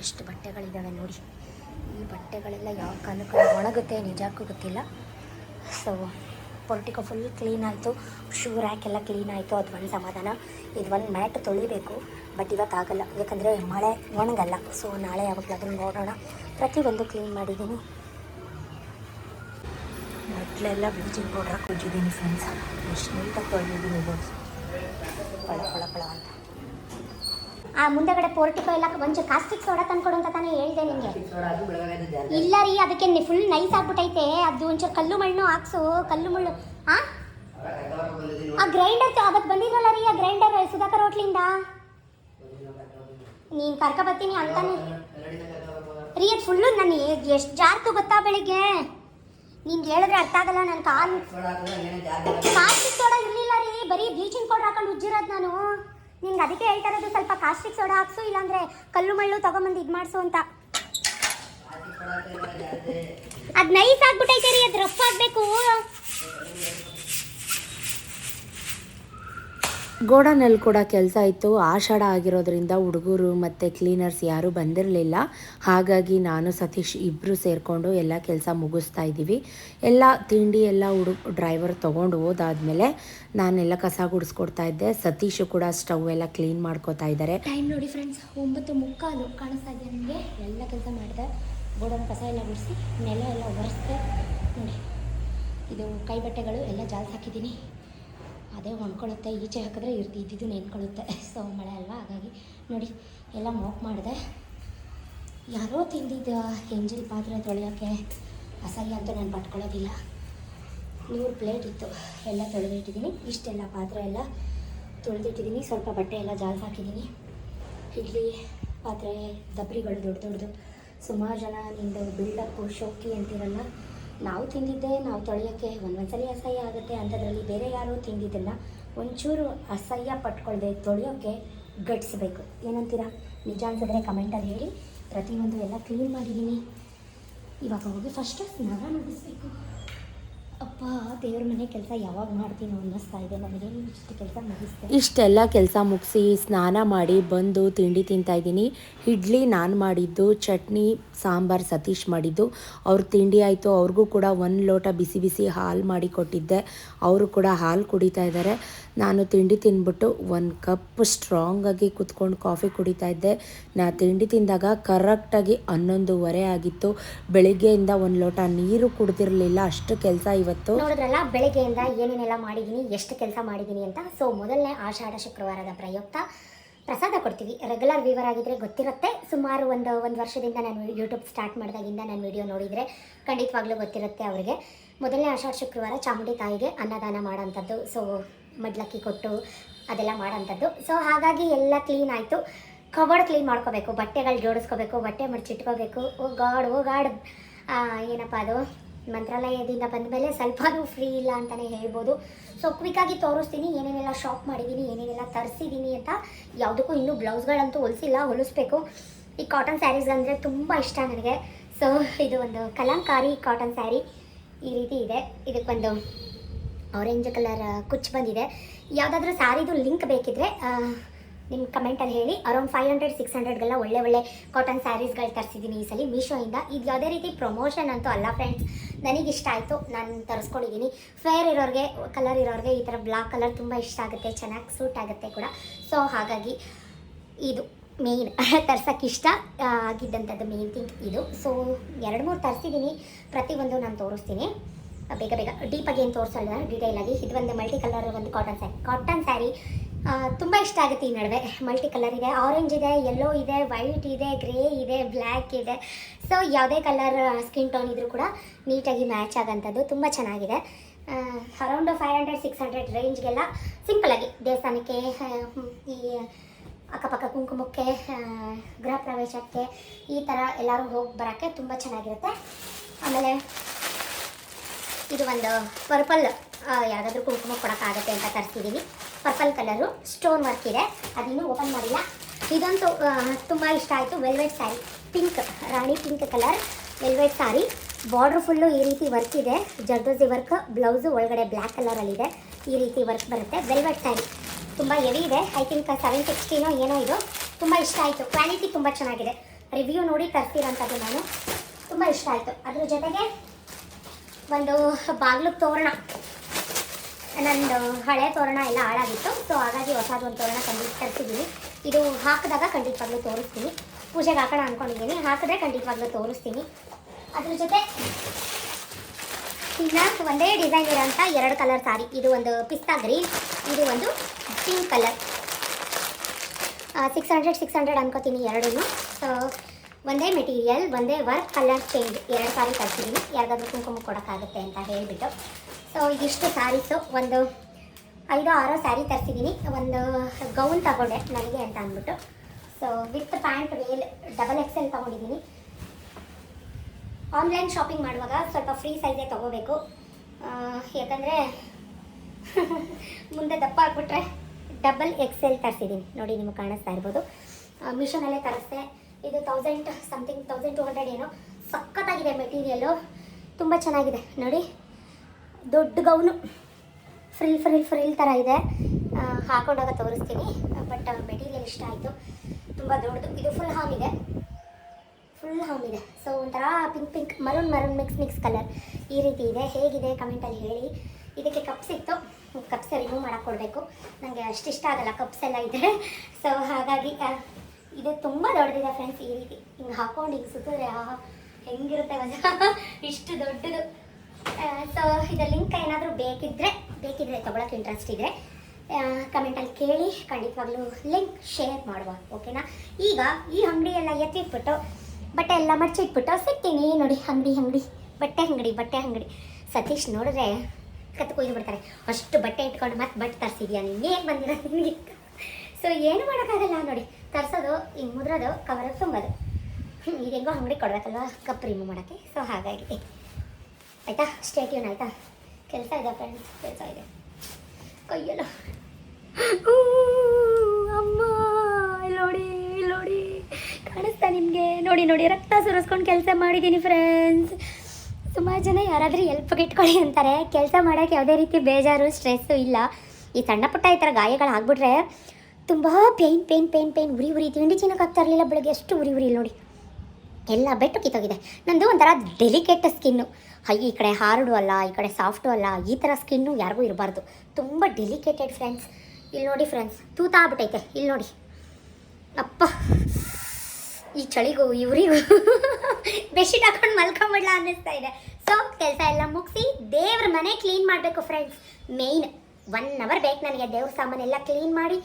ಎಷ್ಟು ಬಟ್ಟೆಗಳಿದ್ದಾವೆ ನೋಡಿ. ಈ ಬಟ್ಟೆಗಳೆಲ್ಲ ಯಾವ ಕಾಲಕ್ಕೆ ಒಣಗುತ್ತೆ, ನಿಜಕ್ಕೂ ಗೊತ್ತಿಲ್ಲ. ಸೊ ಪೊಲಿಟಿಕೋ ಫುಲ್ ಕ್ಲೀನ್ ಆಯಿತು. ಶೂ ರ್ಯಾಕ್ ಎಲ್ಲ ಕ್ಲೀನ್ ಆಯಿತು. ಅದು ಒಂದು ಸಮಾಧಾನ. ಇದು ಒಂದು ಮ್ಯಾಟ್ ತೊಳಿಬೇಕು ಬಟ್ ಇವತ್ತಾಗಲ್ಲ ಯಾಕಂದರೆ ಮಳೆ ಒಣಗಲ್ಲ. ಸೊ ನಾಳೆ ಯಾವಾಗಲಾದ್ರೂ ನೋಡೋಣ. ಪ್ರತಿಯೊಂದು ಕ್ಲೀನ್ ಮಾಡಿದ್ದೀನಿ. ಮೆಟ್ಲೆಲ್ಲ ಬ್ಲೀಚಿಂಗ್ ಪೌಡರ್ ಹಾಕಿ ಉಜ್ಜಿದ್ದೀನಿ ಫ್ರೆಂಡ್ಸ್ ಎಷ್ಟು ನೀಟಾಗಿ ತೊಳೆದಿದ್ದೀನಿ ಇದು ಅಂತ ಆ ಮುಂದೆಗಡೆ ಪೋರ್ಟಿಕೋ ಎಲ್ಲ ಒಂಚೂರು ಕಾಸ್ಟಿಕ್ ಸೋಡಾ ತಂದ್ಕೊಡು ಅಂತ ತಾನೇ ಹೇಳಿದೆ ನಿಮಗೆ ಇಲ್ಲ ರೀ ಅದಕ್ಕೆ ಫುಲ್ ನೈಸ್ ಆಗ್ಬಿಟ್ಟೈತೆ ಅದು ಒಂಚೂರು ಕಲ್ಲು ಮಣ್ಣು ಹಾಕ್ಸು ಕಲ್ಲು ಮುಳ್ಳು ಆ ಆ ಗ್ರೈಂಡರ್ ಅವತ್ತು ಬಂದಿದ್ರಲ್ಲ ರೀ ಆ ಗ್ರೈಂಡರ್ ಸುಧಾಕರ್ ಹೋಟ್ಲಿಂದ ನೀನು ಕರ್ಕ ಬರ್ತೀನಿ ಅಂತಾನೆ ರೀ ಅದು ಫುಲ್ಲು ನಾನು ಎಷ್ಟು ಜಾರ್ತು ಗೊತ್ತಾ ಬೆಳಿಗ್ಗೆ ನಿಂಗೆ ಹೇಳಿದ್ರೆ ಅರ್ಥ ಆಗಲ್ಲ ನನ್ನ ಕಾಲು. ಕಾಸ್ಟಿಕ್ ಸೋಡಾ ಇರಲಿಲ್ಲ ರೀ, ಬರೀ ಬ್ಲೀಚಿಂಗ್ ಪೌಡರ್ ಹಾಕೊಂಡು ಉಜ್ಜಿರೋದು ನಾನು. ನಿಮ್ಗೆ ಅದಕ್ಕೆ ಹೇಳ್ತಾ ಇರೋದು ಸ್ವಲ್ಪ ಕಾಸ್ಟಿಕ್ ಸೋಡಾ ಹಾಕ್ಸು, ಇಲ್ಲಾಂದ್ರೆ ಕಲ್ಲು ಮಳ್ಳು ತಗೊಂಬಂದು ಇದು ಮಾಡಿಸು ಅಂತ. ಅದು ನೈಸ್ ಆಗ್ಬಿಟ್ಟೈತೆ ರೀ, ಅದು ರಫ್ ಆಗಬೇಕು. ಗೋಡನಲ್ಲಿ ಕೂಡ ಕೆಲಸ ಇತ್ತು. ಆಷಾಢ ಆಗಿರೋದ್ರಿಂದ ಹುಡುಗರು ಮತ್ತು ಕ್ಲೀನರ್ಸ್ ಯಾರೂ ಬಂದಿರಲಿಲ್ಲ. ಹಾಗಾಗಿ ನಾನು ಸತೀಶ್ ಇಬ್ಬರು ಸೇರಿಕೊಂಡು ಎಲ್ಲ ಕೆಲಸ ಮುಗಿಸ್ತಾ ಇದ್ದೀವಿ. ಎಲ್ಲ ತಿಂಡಿ ಎಲ್ಲ ಹುಡುಗ ಡ್ರೈವರ್ ತೊಗೊಂಡು ಹೋದಾದ್ಮೇಲೆ ನಾನೆಲ್ಲ ಕಸ ಗುಡಿಸ್ಕೊಡ್ತಾ ಇದ್ದೆ. ಸತೀಶು ಕೂಡ ಸ್ಟವ್ ಎಲ್ಲ ಕ್ಲೀನ್ ಮಾಡ್ಕೋತಾ ಇದ್ದಾರೆ. ಟೈಮ್ ನೋಡಿ ಫ್ರೆಂಡ್ಸ್ ಒಂಬತ್ತು ಮುಕ್ಕಾಲು ಕಾಣಿಸ್ತಾ ಇದೆ ನಿಮಗೆ. ಎಲ್ಲ ಕೆಲಸ ಮಾಡಿದೆ. ಗೋಡನ್ ಕಸ ಎಲ್ಲ ಗುಡಿಸಿ, ನೆಲ ಎಲ್ಲ ಒರೆಸ್ದೆ. ನೋಡಿ, ಇದು ಕೈ ಬಟ್ಟೆಗಳು ಎಲ್ಲ ಜಾಲ್ಸ್ ಹಾಕಿದ್ದೀನಿ. ಅದೇ ಒಣ್ಕೊಳ್ಳುತ್ತೆ ಈಚೆ ಹಾಕಿದ್ರೆ ಇರ್ತಿ, ಇದ್ದಿದ್ದು ನೆನ್ಕೊಳ್ಳುತ್ತೆ ಸೊ ಮಳೆ ಅಲ್ವಾ? ಹಾಗಾಗಿ ನೋಡಿ, ಎಲ್ಲ ಮೋಕ್ ಮಾಡಿದೆ. ಯಾರೋ ತಿಂದಿದ್ದ ಎಂಜಿಲ್ ಪಾತ್ರೆ ತೊಳೆಯೋಕ್ಕೆ ಅಸಹ್ಯ ಅಂತೂ ನಾನು ಪಟ್ಕೊಳ್ಳೋದಿಲ್ಲ. ನೂರು ಪ್ಲೇಟ್ ಇತ್ತು. ಎಲ್ಲ ತೊಳೆದಿಟ್ಟಿದ್ದೀನಿ. ಇಷ್ಟೆಲ್ಲ ಪಾತ್ರೆ ಎಲ್ಲ ತೊಳೆದಿಟ್ಟಿದ್ದೀನಿ. ಸ್ವಲ್ಪ ಬಟ್ಟೆ ಎಲ್ಲ ಜಾಲ್ ಹಾಕಿದ್ದೀನಿ. ಇಡ್ಲಿ, ಪಾತ್ರೆ, ದಬ್ರಿಗಳು ದೊಡ್ಡ ದೊಡ್ಡದು ಸುಮಾರು ಜನ ನಿಂದು ಬಿಲ್ಡಪ್ಪು ಶೋಕಿ ಅಂತಿರಲ್ಲ? ನಾವು ತಿಂದಿದ್ದೆ ನಾವು ತೊಳೆಯೋಕ್ಕೆ ಒಂದೊಂದ್ಸಲಿ ಅಸಹ್ಯ ಆಗುತ್ತೆ ಅಂಥದ್ರಲ್ಲಿ ಬೇರೆ ಯಾರೂ ತಿಂದಿದ್ದನ್ನು ಒಂಚೂರು ಅಸಹ್ಯ ಪಟ್ಕೊಳ್ದೆ ತೊಳೆಯೋಕ್ಕೆ ಗಟ್ಟಿಸ್ಬೇಕು. ಏನಂತೀರಾ? ನಿಜ ಅನ್ಸಿದ್ರೆ ಕಮೆಂಟಲ್ಲಿ ಹೇಳಿ. ಪ್ರತಿಯೊಂದು ಎಲ್ಲ ಕ್ಲೀನ್ ಮಾಡಿದ್ದೀನಿ. ಇವಾಗ ಹೋಗಿ ಫಸ್ಟ್ ಸ್ನಾನ ಮಾಡಿಸ್ಬೇಕು ಅಪ್ಪ, ದೇವ್ರ ಮನೆ ಕೆಲಸ ಯಾವಾಗ ಮಾಡ್ತೀನೋ ಅನ್ನಿಸ್ತಾ ಇದೆ. ನನಗೆ ಇಷ್ಟು ಕೆಲಸ ಮುಗಿಸ್ತೀನಿ ಇಷ್ಟೆಲ್ಲ ಕೆಲಸ ಮುಗಿಸಿ ಸ್ನಾನ ಮಾಡಿ ಬಂದು ತಿಂಡಿ ತಿಂತಾ ಇದ್ದೀನಿ. ಇಡ್ಲಿ ನಾನು ಮಾಡಿದ್ದು, ಚಟ್ನಿ, ಸಾಂಬಾರು ಸತೀಶ್ ಮಾಡಿದ್ದು. ಅವ್ರ ತಿಂಡಿ ಆಯಿತು, ಅವ್ರಿಗೂ ಕೂಡ ಒಂದು ಲೋಟ ಬಿಸಿ ಬಿಸಿ ಹಾಲು ಮಾಡಿ ಕೊಟ್ಟಿದ್ದೆ. ಅವರು ಕೂಡ ಹಾಲು ಕುಡಿತಾ ಇದ್ದಾರೆ ನಾನು ತಿಂಡಿ ತಿಂದ್ಬಿಟ್ಟು ಒಂದು ಕಪ್ ಸ್ಟ್ರಾಂಗಾಗಿ ಕುತ್ಕೊಂಡು ಕಾಫಿ ಕುಡಿತಾ ಇದ್ದೆ. ನಾ ತಿಂಡಿ ತಿಂದಾಗ ಕರೆಕ್ಟಾಗಿ ಹನ್ನೊಂದುವರೆ ಆಗಿತ್ತು. ಬೆಳಿಗ್ಗೆಯಿಂದ ಒಂದು ಲೋಟ ನೀರು ಕುಡ್ದಿರಲಿಲ್ಲ. ಅಷ್ಟು ಕೆಲಸ ಇವತ್ತು. ನೋಡಿದ್ರಲ್ಲ, ಬೆಳಿಗ್ಗೆಯಿಂದ ಏನೇನೆಲ್ಲ ಮಾಡಿದ್ದೀನಿ ಎಷ್ಟು ಕೆಲಸ ಮಾಡಿದ್ದೀನಿ ಅಂತ. ಸೊ ಮೊದಲನೇ ಆಷಾಢ ಶುಕ್ರವಾರದ ಪ್ರಯುಕ್ತ ಪ್ರಸಾದ ಕೊಡ್ತೀವಿ. ರೆಗ್ಯುಲರ್ ವೀವರ್ ಆಗಿದ್ರೆ ಗೊತ್ತಿರುತ್ತೆ. ಸುಮಾರು ಒಂದು ಒಂದು ವರ್ಷದಿಂದ ನಾನು ಯೂಟ್ಯೂಬ್ ಸ್ಟಾರ್ಟ್ ಮಾಡಿದಾಗಿಂದ ನಾನು ವಿಡಿಯೋ ನೋಡಿದರೆ ಖಂಡಿತವಾಗ್ಲೂ ಗೊತ್ತಿರುತ್ತೆ ಅವರಿಗೆ. ಮೊದಲನೇ ಆಷಾಢ ಶುಕ್ರವಾರ ಚಾಮುಂಡಿ ತಾಯಿಗೆ ಅನ್ನದಾನ ಮಾಡೋಂಥದ್ದು ಸೊ ಮಡ್ಲಕ್ಕಿ ಕೊಟ್ಟು ಅದೆಲ್ಲ ಮಾಡೋಂಥದ್ದು. ಸೊ ಹಾಗಾಗಿ ಎಲ್ಲ ಕ್ಲೀನ್ ಆಯಿತು. ಕವರ್ ಕ್ಲೀನ್ ಮಾಡ್ಕೋಬೇಕು. ಬಟ್ಟೆಗಳು ಜೋಡಿಸ್ಕೋಬೇಕು. ಬಟ್ಟೆ ಮಡಚಿಟ್ಕೋಬೇಕು. ಓ ಗಾಡ್ ಓ ಗಾಡ್. ಏನಪ್ಪ ಅದು? ಮಂತ್ರಾಲಯದಿಂದ ಬಂದ ಮೇಲೆ ಸ್ವಲ್ಪನೂ ಫ್ರೀ ಇಲ್ಲ ಅಂತಲೇ ಹೇಳ್ಬೋದು. ಸೊ ಕ್ವಿಕ್ಕಾಗಿ ತೋರಿಸ್ತೀನಿ. ಏನೇನೆಲ್ಲ ಶಾಪ್ ಮಾಡಿದ್ದೀನಿ ಏನೇನೆಲ್ಲ ತರಿಸಿದ್ದೀನಿ ಅಂತ. ಯಾವುದಕ್ಕೂ ಇನ್ನೂ ಬ್ಲೌಸ್ಗಳಂತೂ ಹೊಲಿಸಿಲ್ಲ, ಹೊಲಿಸ್ಬೇಕು. ಈ ಕಾಟನ್ ಸ್ಯಾರೀಸ್ ಅಂದರೆ ತುಂಬ ಇಷ್ಟ ನನಗೆ. ಸೊ ಇದು ಒಂದು ಕಲಂಕಾರಿ ಕಾಟನ್ ಸ್ಯಾರಿ ಈ ರೀತಿ ಇದೆ. ಇದಕ್ಕೊಂದು ಆರೆಂಜ್ ಕಲರ್ ಕುಚ್ ಬಂದಿದೆ. ಯಾವುದಾದ್ರೂ ಸ್ಯಾರಿದು ಲಿಂಕ್ ಬೇಕಿದ್ರೆ ನಿಮ್ಮ ಕಮೆಂಟಲ್ಲಿ ಹೇಳಿ. ಅರೌಂಡ್ ಫೈವ್ ಹಂಡ್ರೆಡ್ ಸಿಕ್ಸ್ ಹಂಡ್ರೆಡ್ಗೆಲ್ಲ ಒಳ್ಳೆ ಒಳ್ಳೆ ಕಾಟನ್ ಸ್ಯಾರೀಸ್ಗಳು ತರಿಸಿದ್ದೀನಿ ಈ ಸಲ ಮೀಶೋಯಿಂದ ಇದು. ಯಾವುದೇ ರೀತಿ ಪ್ರಮೋಷನ್ ಅಂತೂ ಅಲ್ಲ ಫ್ರೆಂಡ್ಸ್ ನನಗಿಷ್ಟ ಆಯಿತು. ನಾನು ತರಿಸ್ಕೊಂಡಿದ್ದೀನಿ ಫೇರ್ ಇರೋರಿಗೆ ಕಲರ್ ಇರೋರಿಗೆ ಈ ಥರ ಬ್ಲಾಕ್ ಕಲರ್ ತುಂಬ ಇಷ್ಟ ಆಗುತ್ತೆ. ಚೆನ್ನಾಗಿ ಸೂಟ್ ಆಗುತ್ತೆ ಕೂಡ. ಸೊ ಹಾಗಾಗಿ ಇದು ಮೇಯ್ನ್ ತರ್ಸೋಕ್ಕೆ ಇಷ್ಟ. ಆಗಿದ್ದಂಥದ್ದು ಮೇಯ್ನ್ ಥಿಂಗ್ ಇದು. ಸೊ ಎರಡು ಮೂರು ತರಿಸಿದ್ದೀನಿ ಪ್ರತಿಯೊಂದು ನಾನು ತೋರಿಸ್ತೀನಿ. ಬೇಗ ಬೇಗ ಡೀಪಾಗಿ ಏನು ತೋರಿಸಲ್ಲ ಆಗಿ. ಇದು ಒಂದು ಮಲ್ಟಿ ಕಲರ್ ಒಂದು ಕಾಟನ್ ಸ್ಯಾರಿ ಕಾಟನ್ ಸ್ಯಾರಿ ತುಂಬ ಇಷ್ಟ ಆಗುತ್ತೆ ಈ ನಡುವೆ. ಮಲ್ಟಿ ಕಲರ್ ಇದೆ ಆರೆಂಜ್ ಇದೆ ಯೆಲ್ಲೋ ಇದೆ ವೈಟ್ ಇದೆ ಗ್ರೇ ಇದೆ ಬ್ಲ್ಯಾಕ್ ಇದೆ. ಸೊ ಯಾವುದೇ ಕಲರ್ ಸ್ಕಿನ್ ಟೋನ್ ಇದ್ರೂ ಕೂಡ ನೀಟಾಗಿ ಮ್ಯಾಚ್ ಆಗೋಂಥದ್ದು ತುಂಬ ಚೆನ್ನಾಗಿದೆ. Around five hundred six hundred ರೇಂಜ್ಗೆಲ್ಲ ಸಿಂಪಲಾಗಿ ದೇವಸ್ಥಾನಕ್ಕೆ ಈ, ಅಕ್ಕಪಕ್ಕ ಕುಂಕುಮಕ್ಕೆ ಗೃಹ ಪ್ರವೇಶಕ್ಕೆ ಈ ಥರ ಎಲ್ಲರೂ ಹೋಗಿ ಬರೋಕ್ಕೆ ತುಂಬ ಚೆನ್ನಾಗಿರುತ್ತೆ. ಆಮೇಲೆ ಇದು ಒಂದು ಪರ್ಪಲ್ ಯಾವುದಾದ್ರೂ ಕುಂಕುಮ ಕೊಡೋಕ್ಕಾಗತ್ತೆ ಅಂತ ತರಿಸಿದ್ದೀನಿ ಪರ್ಪಲ್ ಕಲರು, ಸ್ಟೋನ್ ವರ್ಕ್ ಇದೆ. ಅದನ್ನು ಓಪನ್ ಮಾಡಿಲ್ಲ. ಇದಂತೂ ತುಂಬ ಇಷ್ಟ ಆಯಿತು. ವೆಲ್ವೆಟ್ ಸ್ಯಾರಿ, ಪಿಂಕ್, ರಾಣಿ pink colour, velvet sari. Border full ಈ ರೀತಿ ವರ್ಕ್ ಇದೆ. ಜರ್ದೋಸಿ ವರ್ಕ್, ಬ್ಲೌಸು ಒಳಗಡೆ ಬ್ಲ್ಯಾಕ್ ಕಲರಲ್ಲಿದೆ ಈ ರೀತಿ ವರ್ಕ್ ಬರುತ್ತೆ. ವೆಲ್ವೆಟ್ ಸ್ಯಾರಿ, ತುಂಬ ಹೆವಿ ಇದೆ. ಐ ತಿಂಕ್ ಸೆವೆನ್ ಸಿಕ್ಸ್ಟಿನೋ ಏನೋ ಇದು. ತುಂಬ ಇಷ್ಟ ಆಯಿತು. ಕ್ವಾಲಿಟಿ ತುಂಬ ಚೆನ್ನಾಗಿದೆ. ರಿವ್ಯೂ ನೋಡಿ ತರಿಸಿರೋಂಥದ್ದು ನಾನು. ತುಂಬ ಇಷ್ಟ ಆಯಿತು. ಅದ್ರ ಜೊತೆಗೆ ಒಂದು ಬಾಗಿಲು ತೋರಣ. ನಂದು ಹಳೆ ತೋರಣ ಎಲ್ಲ ಹಾಳಾಗಿತ್ತು. ಸೊ ಹಾಗಾಗಿ ಹೊಸದು ಒಂದು ತೋರಣ ಖಂಡಿತ ತರಿಸಿದ್ದೀನಿ ಇದು ಹಾಕಿದಾಗ ಖಂಡಿತವಾಗ್ಲೂ ತೋರಿಸ್ತೀನಿ. ಪೂಜೆಗೆ ಹಾಕೋಣ ಅಂದ್ಕೊಂಡಿದ್ದೀನಿ ಹಾಕಿದ್ರೆ ಖಂಡಿತವಾಗ್ಲೂ ತೋರಿಸ್ತೀನಿ. ಅದ್ರ ಜೊತೆ ಇನ್ನು ಒಂದೇ ಡಿಸೈನ್ ಇರೋಂಥ ಎರಡು ಕಲರ್ ಸಾರಿ. ಇದು ಒಂದು ಪಿಸ್ತಾ ಗ್ರೀನ್, ಇದು ಒಂದು pink colour. Six hundred six hundred ಅನ್ಕೋತೀನಿ ಎರಡೂ ಸೊ ಒಂದೇ ಮೆಟೀರಿಯಲ್ ಒಂದೇ ವರ್ಕ್ ಕಲರ್ ಚೇಂಜ್ ಎರಡು ಸಾರಿ ತರಿಸಿದ್ದೀನಿ ಯಾರಿಗಾದ್ರೂ ಕುಂಕುಮ ಕೊಡೋಕ್ಕಾಗುತ್ತೆ ಅಂತ ಹೇಳಿಬಿಟ್ಟು. ಸೊ ಇಷ್ಟು ಸ್ಯಾರೀಸು ಒಂದು ಐದು, ಆರೋ ಸ್ಯಾರಿ ತರಿಸಿದ್ದೀನಿ ಒಂದು ಗೌನ್ ತಗೊಂಡೆ ನನಗೆ ಅಂತ ಅಂದ್ಬಿಟ್ಟು. So with pant veil double XL ತೊಗೊಂಡಿದ್ದೀನಿ ಆನ್ಲೈನ್ ಶಾಪಿಂಗ್ ಮಾಡುವಾಗ ಸ್ವಲ್ಪ ಫ್ರೀ ಸೈಜೇ ತೊಗೋಬೇಕು. ಯಾಕಂದರೆ ಮುಂದೆ ದಪ್ಪ ಆಗಿಬಿಟ್ರೆ ಡಬಲ್ ಎಕ್ಸ್ ಎಲ್ ತರಿಸಿದ್ದೀನಿ ನೋಡಿ, ನಿಮಗೆ ಕಾಣಿಸ್ತಾ ಇರ್ಬೋದು. ಮಿಷನಲ್ಲೇ ತರಿಸ್ದೆ. ಇದು thousand something thousand two hundred ಏನೋ. ಸಖತ್ತಾಗಿದೆ ಮೆಟೀರಿಯಲ್ಲು ತುಂಬ ಚೆನ್ನಾಗಿದೆ. ನೋಡಿ, ದೊಡ್ಡ ಗೌನು. ಫ್ರಿಲ್ ಫ್ರಿಲ್ ಫ್ರಿಲ್ ಥರ ಇದೆ. ಹಾಕೊಂಡಾಗ ತೋರಿಸ್ತೀನಿ. ಬಟ್ ಮೆಟೀರಿಯಲ್ ಇಷ್ಟ ಆಯಿತು. ತುಂಬ ದೊಡ್ಡದು. ಇದು ಫುಲ್ ಹಾಮ್ ಇದೆ. ಫುಲ್ ಹಾಮ್ ಇದೆ. ಸೊ ಒಂಥರ pink pink maroon maroon mix mix colour ಈ ರೀತಿ ಇದೆ. ಹೇಗಿದೆ ಕಮೆಂಟಲ್ಲಿ ಹೇಳಿ. ಇದಕ್ಕೆ ಕಪ್ಸ್ ಇತ್ತು. ಕಪ್ಸೆ ರಿಮೂವ್ ಮಾಡಕ್ಕೆ ಕೊಡಬೇಕು. ನನಗೆ ಅಷ್ಟಿಷ್ಟ ಆಗಲ್ಲ. ಕಪ್ಸ್ ಎಲ್ಲ ಇದೆ. ಸೊ ಹಾಗಾಗಿ ಇದು, ತುಂಬ ದೊಡ್ಡದಿದೆ ಫ್ರೆಂಡ್ಸ್ ಈ ರೀತಿ. ಹಿಂಗೆ ಹಾಕೊಂಡು ಹಿಂಗೆ ಸುತ್ತಿದ್ರೆ ಹೆಂಗಿರುತ್ತೆ ಇಷ್ಟು ದೊಡ್ಡದು. ಸೊ ಇದರ ಲಿಂಕ್ ಏನಾದರೂ ಬೇಕಿದ್ದರೆ ಬೇಕಿದ್ರೆ ತೊಗೊಳಕ್ಕೆ ಇಂಟ್ರೆಸ್ಟ್ ಇದ್ದರೆ ಕಮೆಂಟಲ್ಲಿ ಕೇಳಿ, ಖಂಡಿತವಾಗ್ಲೂ ಲಿಂಕ್ ಶೇರ್ ಮಾಡುವ ಓಕೆನಾ ಈಗ ಈ ಅಂಗಡಿ ಎಲ್ಲ ಎತ್ತಿಟ್ಬಿಟ್ಟು, ಬಟ್ಟೆ ಎಲ್ಲ ಮಡ್ಚಿಟ್ಬಿಟ್ಟು ಸಿಗ್ತೀನಿ. ನೋಡಿ, ಅಂಗಡಿ ಅಂಗಡಿ. ಬಟ್ಟೆ ಅಂಗಡಿ ಬಟ್ಟೆ ಅಂಗಡಿ. ಸತೀಶ್ ನೋಡಿದ್ರೆ ಕತ್ತು ಕುಯ್ದು ಬಿಡ್ತಾರೆ. ಅಷ್ಟು ಬಟ್ಟೆ ಇಟ್ಕೊಂಡು ಮತ್ತೆ ಬಟ್ಟೆ ತರಿಸಿದ್ಯಾ? ನೀನು ಹೇಗೆ ಬಂದಿರೋ ನಿನಗೆ? ಸೊ ಏನು ಮಾಡೋಕ್ಕಾಗಲ್ಲ ನೋಡಿ. ತರಿಸೋದು ಹಿಂಗೆ ಮುದ್ರೋದು ಕವರ್ ತುಂಬೋದು. ಈಗ ಹೆಂಗೋ ಅಂಗಡಿ ಕೊಡಬೇಕಲ್ವ ಕಪ್ ರಿಮೂವ್ ಮಾಡೋಕ್ಕೆ. ಸೊ ಹಾಗಾಗಿ ಆಯಿತಾ? ಸ್ಟೇಟ್ಯೂನ್ ಆಯಿತಾ? ಕೆಲಸ ಇದೆ ಫ್ರೆಂಡ್ಸ್ ಕೆಲಸ ಇದೆ. ಕೈಯಲ್ಲ. ಊ, ಅಮ್ಮ ನೋಡಿ ನೋಡಿ ಕಾಣಿಸ್ತಾ ನಿಮಗೆ? ನೋಡಿ ನೋಡಿ ರಕ್ತ ಸುರಿಸ್ಕೊಂಡು ಕೆಲಸ ಮಾಡಿದ್ದೀನಿ ಫ್ರೆಂಡ್ಸ್ ಸುಮಾರು ಜನ ಯಾರಾದರೂ ಎಲ್ಪ್ಗೆ ಇಟ್ಕೊಳ್ಳಿ ಅಂತಾರೆ. ಕೆಲಸ ಮಾಡೋಕ್ಕೆ ಯಾವುದೇ ರೀತಿ ಬೇಜಾರು ಸ್ಟ್ರೆಸ್ಸು ಇಲ್ಲ. ಈ ಸಣ್ಣ ಪುಟ್ಟ ಈ ಥರ ಗಾಯಗಳು ಆಗ್ಬಿಟ್ರೆ ತುಂಬ ಪೇಯ್ನ್ ಪೇಯ್ನ್ ಪೇಯ್ನ್ ಪೇಯ್ನ್ ಉರಿ ಉರಿ. ತಿಂಡಿ ಚಿನ್ನಕ್ಕೆ ಆಗ್ತಾ ಇರಲಿಲ್ಲ ಬೆಳಗ್ಗೆ ಎಷ್ಟು ಉರಿ ಉರಿ ನೋಡಿ. ಎಲ್ಲ ಬೆಟ್ಟು ಕಿತ್ತೋಗಿದೆ. ನಂದು ಒಂಥರ ಡೆಲಿಕೇಟ್ ಸ್ಕಿನ್ನು ಹೈ, ಈ ಕಡೆ ಹಾರ್ಡು ಅಲ್ಲ, ಈ ಕಡೆ ಸಾಫ್ಟು ಅಲ್ಲ, ಈ ಥರ ಸ್ಕಿನ್ನು ಯಾರಿಗೂ ಇರಬಾರ್ದು. ತುಂಬ ಡೆಲಿಕೇಟೆಡ್ ಫ್ರೆಂಡ್ಸ್ ಇಲ್ಲಿ ನೋಡಿ ಫ್ರೆಂಡ್ಸ್ ತೂತ ಆಗ್ಬಿಟ್ಟೈತೆ ಇಲ್ಲಿ ನೋಡಿ. ಅಪ್ಪ, ಈ ಚಳಿಗೂ ಇವರಿಗೂ ಬೆಡ್ಶೀಟ್ ಹಾಕೊಂಡು ಮಲ್ಕೊಂಬಿಡ್ಲ ಅನ್ನಿಸ್ತಾ ಇದೆ. ಸೊ ಕೆಲಸ ಎಲ್ಲ ಮುಗಿಸಿ, ದೇವ್ರ ಮನೆ ಕ್ಲೀನ್ ಮಾಡಬೇಕು ಫ್ರೆಂಡ್ಸ್ ಮೇಯ್ನ್ ಒನ್ ಅವರ್ ಬೇಕು ನನಗೆ ದೇವ್ರ ಸಾಮಾನೆಲ್ಲ ಕ್ಲೀನ್ ಮಾಡಿ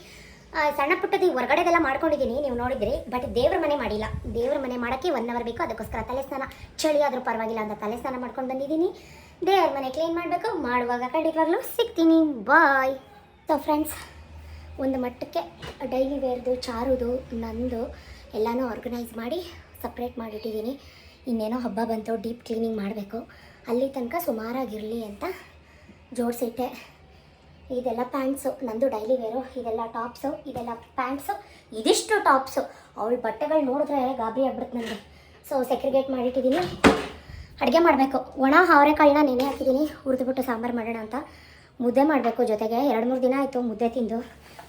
ಸಣ್ಣ ಪುಟ್ಟದು ಹೊರಗಡೆದೆಲ್ಲ ಮಾಡ್ಕೊಂಡಿದ್ದೀನಿ, ನೀವು ನೋಡಿದ್ರಿ. ಬಟ್ ದೇವ್ರ ಮನೆ ಮಾಡಿಲ್ಲ. ದೇವ್ರ ಮನೆ ಮಾಡೋಕ್ಕೆ ಒನ್ ಅವರ್ ಬೇಕು, ಅದಕ್ಕೋಸ್ಕರ ತಲೆ ಸ್ನಾನ ಚಳಿ ಆದರೂ ಪರವಾಗಿಲ್ಲ ಅಂತ ತಲೆ ಸ್ನಾನ ಮಾಡ್ಕೊಂಡು ಬಂದಿದ್ದೀನಿ. ದೇವ್ರ ಮನೆ ಕ್ಲೀನ್ ಮಾಡಬೇಕು. ಮಾಡುವಾಗ ಖಂಡಿತವಾಗ್ಲೂ ಸಿಗ್ತೀನಿ. ಬಾಯ್ ಸೊ ಫ್ರೆಂಡ್ಸ್ ಒಂದು ಮಟ್ಟಕ್ಕೆ ಡೈಲಿ ವೇರ್ದು, ಚಾರುದು, ನಂದು ಎಲ್ಲನೂ ಆರ್ಗನೈಸ್ ಮಾಡಿ ಸಪ್ರೇಟ್ ಮಾಡಿಟ್ಟಿದ್ದೀನಿ. ಇನ್ನೇನೋ ಹಬ್ಬ ಬಂತು ಡೀಪ್ ಕ್ಲೀನಿಂಗ್ ಮಾಡಬೇಕು. ಅಲ್ಲಿ ತನಕ ಸುಮಾರಾಗಿರಲಿ ಅಂತ ಜೋಡಿಸಿಟ್ಟೆ. ಇದೆಲ್ಲ ಪ್ಯಾಂಟ್ಸು, ನಂದು ಡೈಲಿ ವೇರು, ಇದೆಲ್ಲ ಟಾಪ್ಸು, ಇದೆಲ್ಲ ಪ್ಯಾಂಟ್ಸು, ಇದಿಷ್ಟು ಟಾಪ್ಸು. ಅವಳು ಬಟ್ಟೆಗಳು ನೋಡಿದ್ರೆ ಗಾಬರಿ ಆಗ್ಬಿಡುತ್ತೆ ನನಗೆ ಸೊ ಸೆಕ್ರಿಗೇಟ್ ಮಾಡಿಟ್ಟಿದ್ದೀನಿ ಅಡುಗೆ ಮಾಡಬೇಕು. ಒಣ ಅವರೆಕಾಳನ್ನ ನೆನೆ ಹಾಕಿದ್ದೀನಿ ಹುರಿದ್ಬಿಟ್ಟು ಸಾಂಬಾರು ಮಾಡೋಣ ಅಂತ. ಮುದ್ದೆ ಮಾಡಬೇಕು ಜೊತೆಗೆ. ಎರಡು ಮೂರು ದಿನ ಆಯಿತು ಮುದ್ದೆ ತಿಂದು.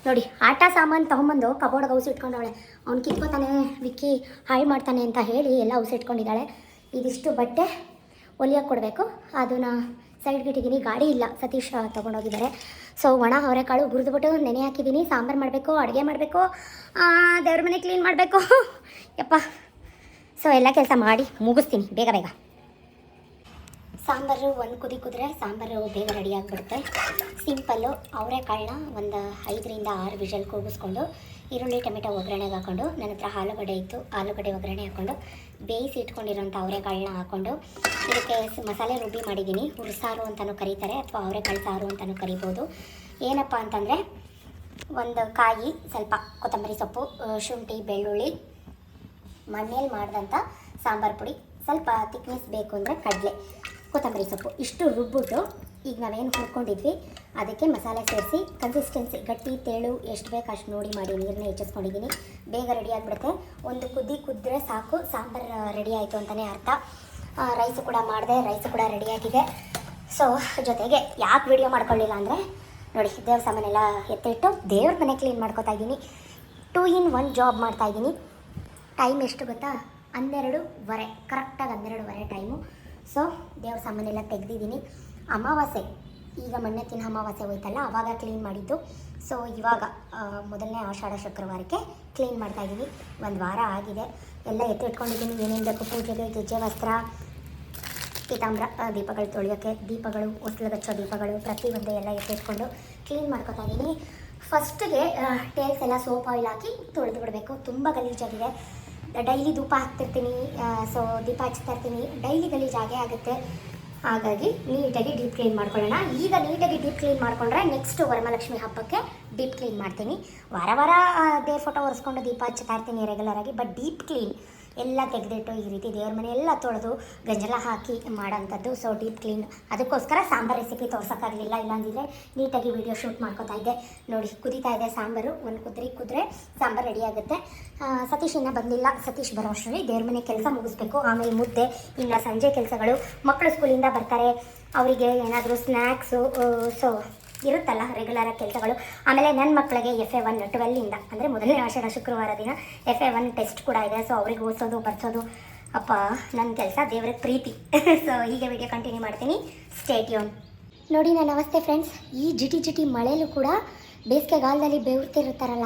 ನೋಡಿ, ಆಟ ಸಾಮಾನು ತೊಗೊಂಬಂದು ಕಬೋರ್ಡ್ಗೆ ಹೌಸ್ ಇಟ್ಕೊಂಡವಳೆ. ಅವ್ನು ಕಿತ್ಕೋತಾನೆ, ವಿಕ್ಕಿ, ಹಾಳು ಮಾಡ್ತಾನೆ ಅಂತ ಹೇಳಿ ಎಲ್ಲ ಔಸ್ ಇಟ್ಕೊಂಡಿದ್ದಾಳೆ. ಇದಿಷ್ಟು ಬಟ್ಟೆ ಹೊಲಿಯೋಕೆ ಕೊಡಬೇಕು. ಅದನ್ನು ಸೈಡ್ಗೆ ಇಟ್ಟಿದ್ದೀನಿ ಗಾಡಿ ಇಲ್ಲ. ಸತೀಶ್ ತೊಗೊಂಡೋಗಿದ್ದಾರೆ ಸೊ ಒಣ ಅವರೆಕಾಳು ಹುರಿದ್ಬಿಟ್ಟು ನೆನೆ ಹಾಕಿದ್ದೀನಿ ಸಾಂಬಾರು ಮಾಡಬೇಕು, ಅಡುಗೆ ಮಾಡಬೇಕು ದೇವ್ರ ಮನೆ ಕ್ಲೀನ್ ಮಾಡಬೇಕು. ಯಪ್ಪ. ಸೊ ಎಲ್ಲ ಕೆಲಸ ಮಾಡಿ ಮುಗಿಸ್ತೀನಿ. ಬೇಗ ಬೇಗ. ಸಾಂಬಾರು ಒಂದು ಕುದಿ ಕುದ್ರೆ ಸಾಂಬಾರು ಬೇಗ ರೆಡಿ ಆಗಿಬಿಡುತ್ತೆ. ಸಿಂಪಲ್ಲು ಅವರೆಕಾಳನ್ನ ಒಂದು ಐದರಿಂದ ಆರು ವಿಷಲ್ ಕೂಗಿಸ್ಕೊಂಡು, ಈರುಳ್ಳಿ, ಟೊಮೆಟೊ ಒಗ್ಗರಣೆಗೆ ಹಾಕ್ಕೊಂಡು ನನ್ನ ಹತ್ರ ಆಲೂಗಡ್ಡೆ ಇತ್ತು, ಆಲೂಗಡ್ಡೆ ಒಗ್ಗರಣೆ ಹಾಕ್ಕೊಂಡು ಬೇಯಿಸಿ ಇಟ್ಕೊಂಡಿರೋಂಥ ಅವರೆಕಾಳನ್ನ ಹಾಕ್ಕೊಂಡು ಇದಕ್ಕೆ ಮಸಾಲೆ ರುಬ್ಬಿ ಮಾಡಿದ್ದೀನಿ. ಹುರ್ಸಾರು ಅಂತಲೂ ಕರೀತಾರೆ, ಅಥವಾ ಅವರೆಕಾಳು ಸಾರು ಅಂತಲೂ ಕರಿಬೋದು. ಏನಪ್ಪ ಅಂತಂದರೆ, ಒಂದು ಕಾಯಿ, ಸ್ವಲ್ಪ ಕೊತ್ತಂಬರಿ ಸೊಪ್ಪು ಶುಂಠಿ, ಬೆಳ್ಳುಳ್ಳಿ, ಮಣ್ಣಲ್ಲಿ ಮಾಡಿದಂಥ ಸಾಂಬಾರು ಪುಡಿ. ಸ್ವಲ್ಪ ತಿಕ್ನೆಸ್ ಬೇಕು ಅಂದರೆ ಕಡಲೆ. ಕೊತ್ತಂಬರಿ ಸೊಪ್ಪು. ಇಷ್ಟು ರುಬ್ಬಿಟ್ಟು ಈಗ ನಾವೇನು ಹುರ್ಕೊಂಡಿದ್ವಿ, ಅದಕ್ಕೆ ಮಸಾಲೆ ಸೇರಿಸಿ ಕನ್ಸಿಸ್ಟೆನ್ಸಿ ಗಟ್ಟಿ, ತೇಳು, ಎಷ್ಟು ಬೇಕು ಅಷ್ಟು ನೋಡಿ ಮಾಡಿ ನೀರನ್ನ ಹೆಚ್ಚಿಸ್ಕೊಂಡಿದ್ದೀನಿ. ಬೇಗ ರೆಡಿ ಆಗಿಬಿಡುತ್ತೆ. ಒಂದು ಕುದಿ ಕುದ್ದರೆ ಸಾಕು. ಸಾಂಬಾರು ರೆಡಿ ಆಯಿತು ಅಂತಲೇ ಅರ್ಥ. ರೈಸು ಕೂಡ ಮಾಡಿದೆ ರೈಸು ಕೂಡ ರೆಡಿಯಾಗಿದೆ ಸೊ ಜೊತೆಗೆ ಯಾಕೆ ವಿಡಿಯೋ ಮಾಡ್ಕೊಳ್ಳಿಲ್ಲ ಅಂದರೆ, ನೋಡಿ, ದೇವ್ರ ಸಾಮಾನೆಲ್ಲ ಎತ್ತಿಟ್ಟು ದೇವ್ರ ಮನೆ ಕ್ಲೀನ್ ಮಾಡ್ಕೋತಾ ಇದ್ದೀನಿ. ಟೂ ಇನ್ ಒನ್ ಜಾಬ್ ಮಾಡ್ತಾ ಇದ್ದೀನಿ. ಟೈಮ್ ಎಷ್ಟು ಗೊತ್ತಾ? ಹನ್ನೆರಡುವರೆ. ಕರೆಕ್ಟಾಗಿ ಹನ್ನೆರಡುವರೆ ಟೈಮು ಸೊ ದೇವ್ರ ಸಾಮಾನೆಲ್ಲ ತೆಗೆದಿದ್ದೀನಿ. ಅಮಾವಾಸ್ಯೆ, ಈಗ ಮೊನ್ನೆತ್ತಿನ ಅಮಾವಾಸ್ಯೆ ಹೋಯ್ತಲ್ಲ, ಅವಾಗ ಕ್ಲೀನ್ ಮಾಡಿದ್ದು. ಸೊ ಇವಾಗ ಮೊದಲನೇ ಆಷಾಢ ಶುಕ್ರವಾರಕ್ಕೆ ಕ್ಲೀನ್ ಮಾಡ್ತಾಯಿದ್ದೀನಿ ಒಂದು ವಾರ ಆಗಿದೆ. ಎಲ್ಲ ಎತ್ತಿಟ್ಕೊಂಡಿದ್ದೀನಿ ಏನೇನು ಬೇಕು? ಪೂಜೆಗೆ, ಗೆಜ್ಜೆ, ವಸ್ತ್ರ, ಪೀತಾಂಬ್ರ ದೀಪಗಳು ತೊಳೆಯೋಕ್ಕೆ ದೀಪಗಳು ಹೊಸ್ಲು ದೀಪಗಳು, ಪ್ರತಿಯೊಂದು ಎಲ್ಲ ಎತ್ತಿಟ್ಕೊಂಡು ಕ್ಲೀನ್ ಮಾಡ್ಕೊತಾ ಇದ್ದೀನಿ ಫಸ್ಟಿಗೆ ಟೇಲ್ಸ್ ಎಲ್ಲ ಸೋಪ್ ಆಯಿಲ್ ಹಾಕಿ ತೊಳೆದು ಬಿಡಬೇಕು. ತುಂಬ ಗಲೀಜಾಗಿದೆ. ಡೈಲಿ ಧೂಪ ಹಾಕ್ತಿರ್ತೀನಿ ಸೊ ದೀಪ ಹಚ್ತಾ ಇರ್ತೀನಿ. ಡೈಲಿ ಗಲೀಜಾಗೆ ಆಗುತ್ತೆ. ಹಾಗಾಗಿ ನೀಟಾಗಿ ಡೀಪ್ ಕ್ಲೀನ್ ಮಾಡ್ಕೊಳ್ಳೋಣ. ಈಗ ನೀಟಾಗಿ ಡೀಪ್ ಕ್ಲೀನ್ ಮಾಡ್ಕೊಂಡ್ರೆ ನೆಕ್ಸ್ಟ್ ವರಮಹಾಲಕ್ಷ್ಮಿ ಹಬ್ಬಕ್ಕೆ ಡೀಪ್ ಕ್ಲೀನ್ ಮಾಡ್ತೀನಿ. ವಾರ ವಾರ ಅದೇ ಫೋಟೋ ಒರೆಸ್ಕೊಂಡು ದೀಪ ಹಚ್ತಾ ಇರ್ತೀನಿ ರೆಗ್ಯುಲರಾಗಿ ಬಟ್ ಡೀಪ್ ಕ್ಲೀನ್ ಎಲ್ಲ ತೆಗೆದಿಟ್ಟು ಈ ರೀತಿ ದೇವ್ರ ಮನೆ ಎಲ್ಲ ತೊಳೆದು ಗಂಜಲ ಹಾಕಿ ಮಾಡೋಂಥದ್ದು ಸೊ ಡೀಪ್ ಕ್ಲೀನ್ ಅದಕ್ಕೋಸ್ಕರ ಸಾಂಬಾರು ರೆಸಿಪಿ ತೋರ್ಸೋಕ್ಕಾಗಲಿಲ್ಲ. ಇಲ್ಲಾಂದಿದ್ರೆ ನೀಟಾಗಿ ವಿಡಿಯೋ ಶೂಟ್ ಮಾಡ್ಕೋತಾ ಇದ್ದೆ. ನೋಡಿ, ಕುದೀತಾ ಇದೆ ಸಾಂಬಾರು. ಒಂದು ಕುದ್ರಿ ಕುದ್ರೆ ಸಾಂಬಾರು ರೆಡಿ ಆಗುತ್ತೆ. ಸತೀಶ್ ಇನ್ನೂ ಬಂದಿಲ್ಲ. ಸತೀಶ್ ಬರೋ ಅಷ್ಟರಲ್ಲಿ ದೇವ್ರ ಮನೆ ಕೆಲಸ ಮುಗಿಸ್ಬೇಕು. ಆಮೇಲೆ ಮುದ್ದೆ, ಇನ್ನು ಸಂಜೆ ಕೆಲಸಗಳು. ಮಕ್ಕಳು ಸ್ಕೂಲಿಂದ ಬರ್ತಾರೆ. ಅವರಿಗೆ ಏನಾದರೂ ಸ್ನ್ಯಾಕ್ಸು ಸೊ ಇರುತ್ತಲ್ಲ ರೆಗ್ಯುಲರ್ ಕೆಲಸಗಳು. ಆಮೇಲೆ ನನ್ನ ಮಕ್ಕಳಿಗೆ ಎಫ್ ಎ ಒನ್ ಟ್ವೆಲ್ಲಿಂದ ಅಂದರೆ ಮೊದಲನೇ ವರ್ಷದ ಶುಕ್ರವಾರ ದಿನ ಎಫ್ ಎ ಒನ್ ಟೆಸ್ಟ್ ಕೂಡ ಇದೆ. ಸೊ ಅವ್ರಿಗೆ ಓದಿಸೋದು, ಬರ್ಸೋದು. ಅಪ್ಪ ನನ್ನ ಕೆಲಸ ದೇವ್ರಿಗೆ ಪ್ರೀತಿ. ಸೊ ಹೀಗೆ ವಿಡಿಯೋ ಕಂಟಿನ್ಯೂ ಮಾಡ್ತೀನಿ. ಸ್ಟೇಟ್ಯೂನ್ ನೋಡಿ ನನ್ನ ನಮಸ್ತೆ ಫ್ರೆಂಡ್ಸ್ ಈ ಜಿಟಿ ಜಿಟಿ ಮಳೆಯಲ್ಲೂ ಕೂಡ ಬೇಸಿಗೆಗಾಲದಲ್ಲಿ ಬೇವುತ್ತಿರುತ್ತಾರಲ್ಲ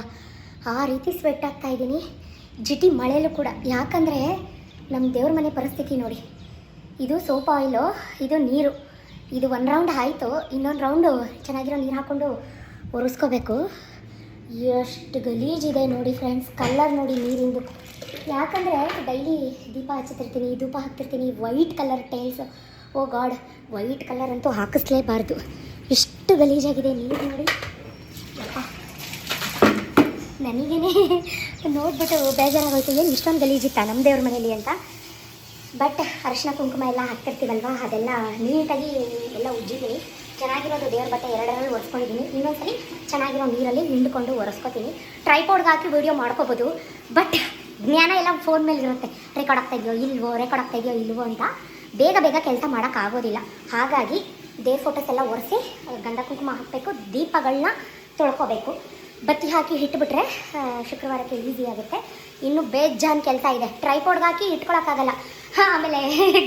ಆ ರೀತಿ ಸ್ವೆಟ್ ಆಗ್ತಾ ಇದ್ದೀನಿ. ಜಿಟಿ ಮಳೆಯಲ್ಲೂ ಕೂಡ. ಯಾಕಂದರೆ ನಮ್ಮ ದೇವ್ರ ಮನೆ ಪರಿಸ್ಥಿತಿ ನೋಡಿ. ಇದು ಸೋಪ್ ಆಯಿಲು ಇದು ನೀರು. ಇದು ಒನ್ ರೌಂಡ್ ಆಯಿತು. ಇನ್ನೊಂದು ರೌಂಡು ಚೆನ್ನಾಗಿರೋ ನೀರು ಹಾಕ್ಕೊಂಡು ಒರೆಸ್ಕೋಬೇಕು. ಎಷ್ಟು ಗಲೀಜಿದೆ ನೋಡಿ ಫ್ರೆಂಡ್ಸ್ ಕಲರ್ ನೋಡಿ ನೀರಿಂದು. ಯಾಕಂದರೆ ಡೈಲಿ ದೀಪ ಹಚ್ಚುತ್ತಿರ್ತೀನಿ ಧೂಪ ಹಾಕ್ತಿರ್ತೀನಿ white colour tiles oh god white colour ಅಂತೂ ಹಾಕಿಸ್ಲೇಬಾರ್ದು. ಎಷ್ಟು ಗಲೀಜಾಗಿದೆ ನೀರು ನೋಡಿ. ನನಗೇನೆ ನೋಡ್ಬಿಟ್ಟು ಬೇಜಾರಾಗೋಯ್ತು. ಏನು ಇಷ್ಟೊಂದು ಗಲೀಜಿತ್ತ ನಮ್ಮ ದೇವ್ರ ಮನೇಲಿ ಅಂತ? ಬಟ್ ಅರಿಶಿನ ಕುಂಕುಮ ಎಲ್ಲ ಹಾಕ್ತಿರ್ತೀವಲ್ವ? ಅದೆಲ್ಲ ನೀಟಾಗಿ ಎಲ್ಲ ಉಜ್ಜಿದ್ದೀನಿ ಚೆನ್ನಾಗಿರೋದು ದೇವ್ರ ಬಟ್ಟೆ ಎರಡರಲ್ಲಿ ಒರೆಸ್ಕೊಂಡಿದ್ದೀನಿ. ಇನ್ನೊಂದ್ಸಲಿ ಚೆನ್ನಾಗಿರೋ ನೀರಲ್ಲಿ ಹಿಂಡ್ಕೊಂಡು ಒರೆಸ್ಕೊತೀನಿ. ಟ್ರೈಪೋಡ್ಗೆ ಹಾಕಿ ವೀಡಿಯೋ ಮಾಡ್ಕೋಬೋದು. ಬಟ್ ಜ್ಞಾನ ಎಲ್ಲ ಫೋನ್ ಮೇಲೆ ಇರುತ್ತೆ. ರೆಕಾರ್ಡ್ ಆಗ್ತಾ ಇದೆಯೋ ಇಲ್ವೋ ರೆಕಾರ್ಡ್ ಆಗ್ತಾ ಇದೆಯೋ ಇಲ್ವೋ ಅಂತ ಬೇಗ ಬೇಗ ಕೆಲಸ ಮಾಡೋಕ್ಕಾಗೋದಿಲ್ಲ ಹಾಗಾಗಿ ದೇವ್ರ ಫೋಟೋಸ್ ಎಲ್ಲ ಒರೆಸಿ, ಗಂಧ ಕುಂಕುಮ ಹಾಕಬೇಕು ದೀಪಗಳನ್ನ ತೊಳ್ಕೊಬೇಕು. ಬತ್ತಿ ಹಾಕಿ ಇಟ್ಬಿಟ್ರೆ ಶುಕ್ರವಾರಕ್ಕೆ ಈಸಿ ಆಗುತ್ತೆ. ಇನ್ನು ಬೇಜಾನ್ ಕೆಲಸ ಇದೆ. ಟ್ರೈಪೋಡ್ಗೆ ಹಾಕಿ ಇಟ್ಕೊಳಕ್ಕಾಗಲ್ಲ. ಆಮೇಲೆ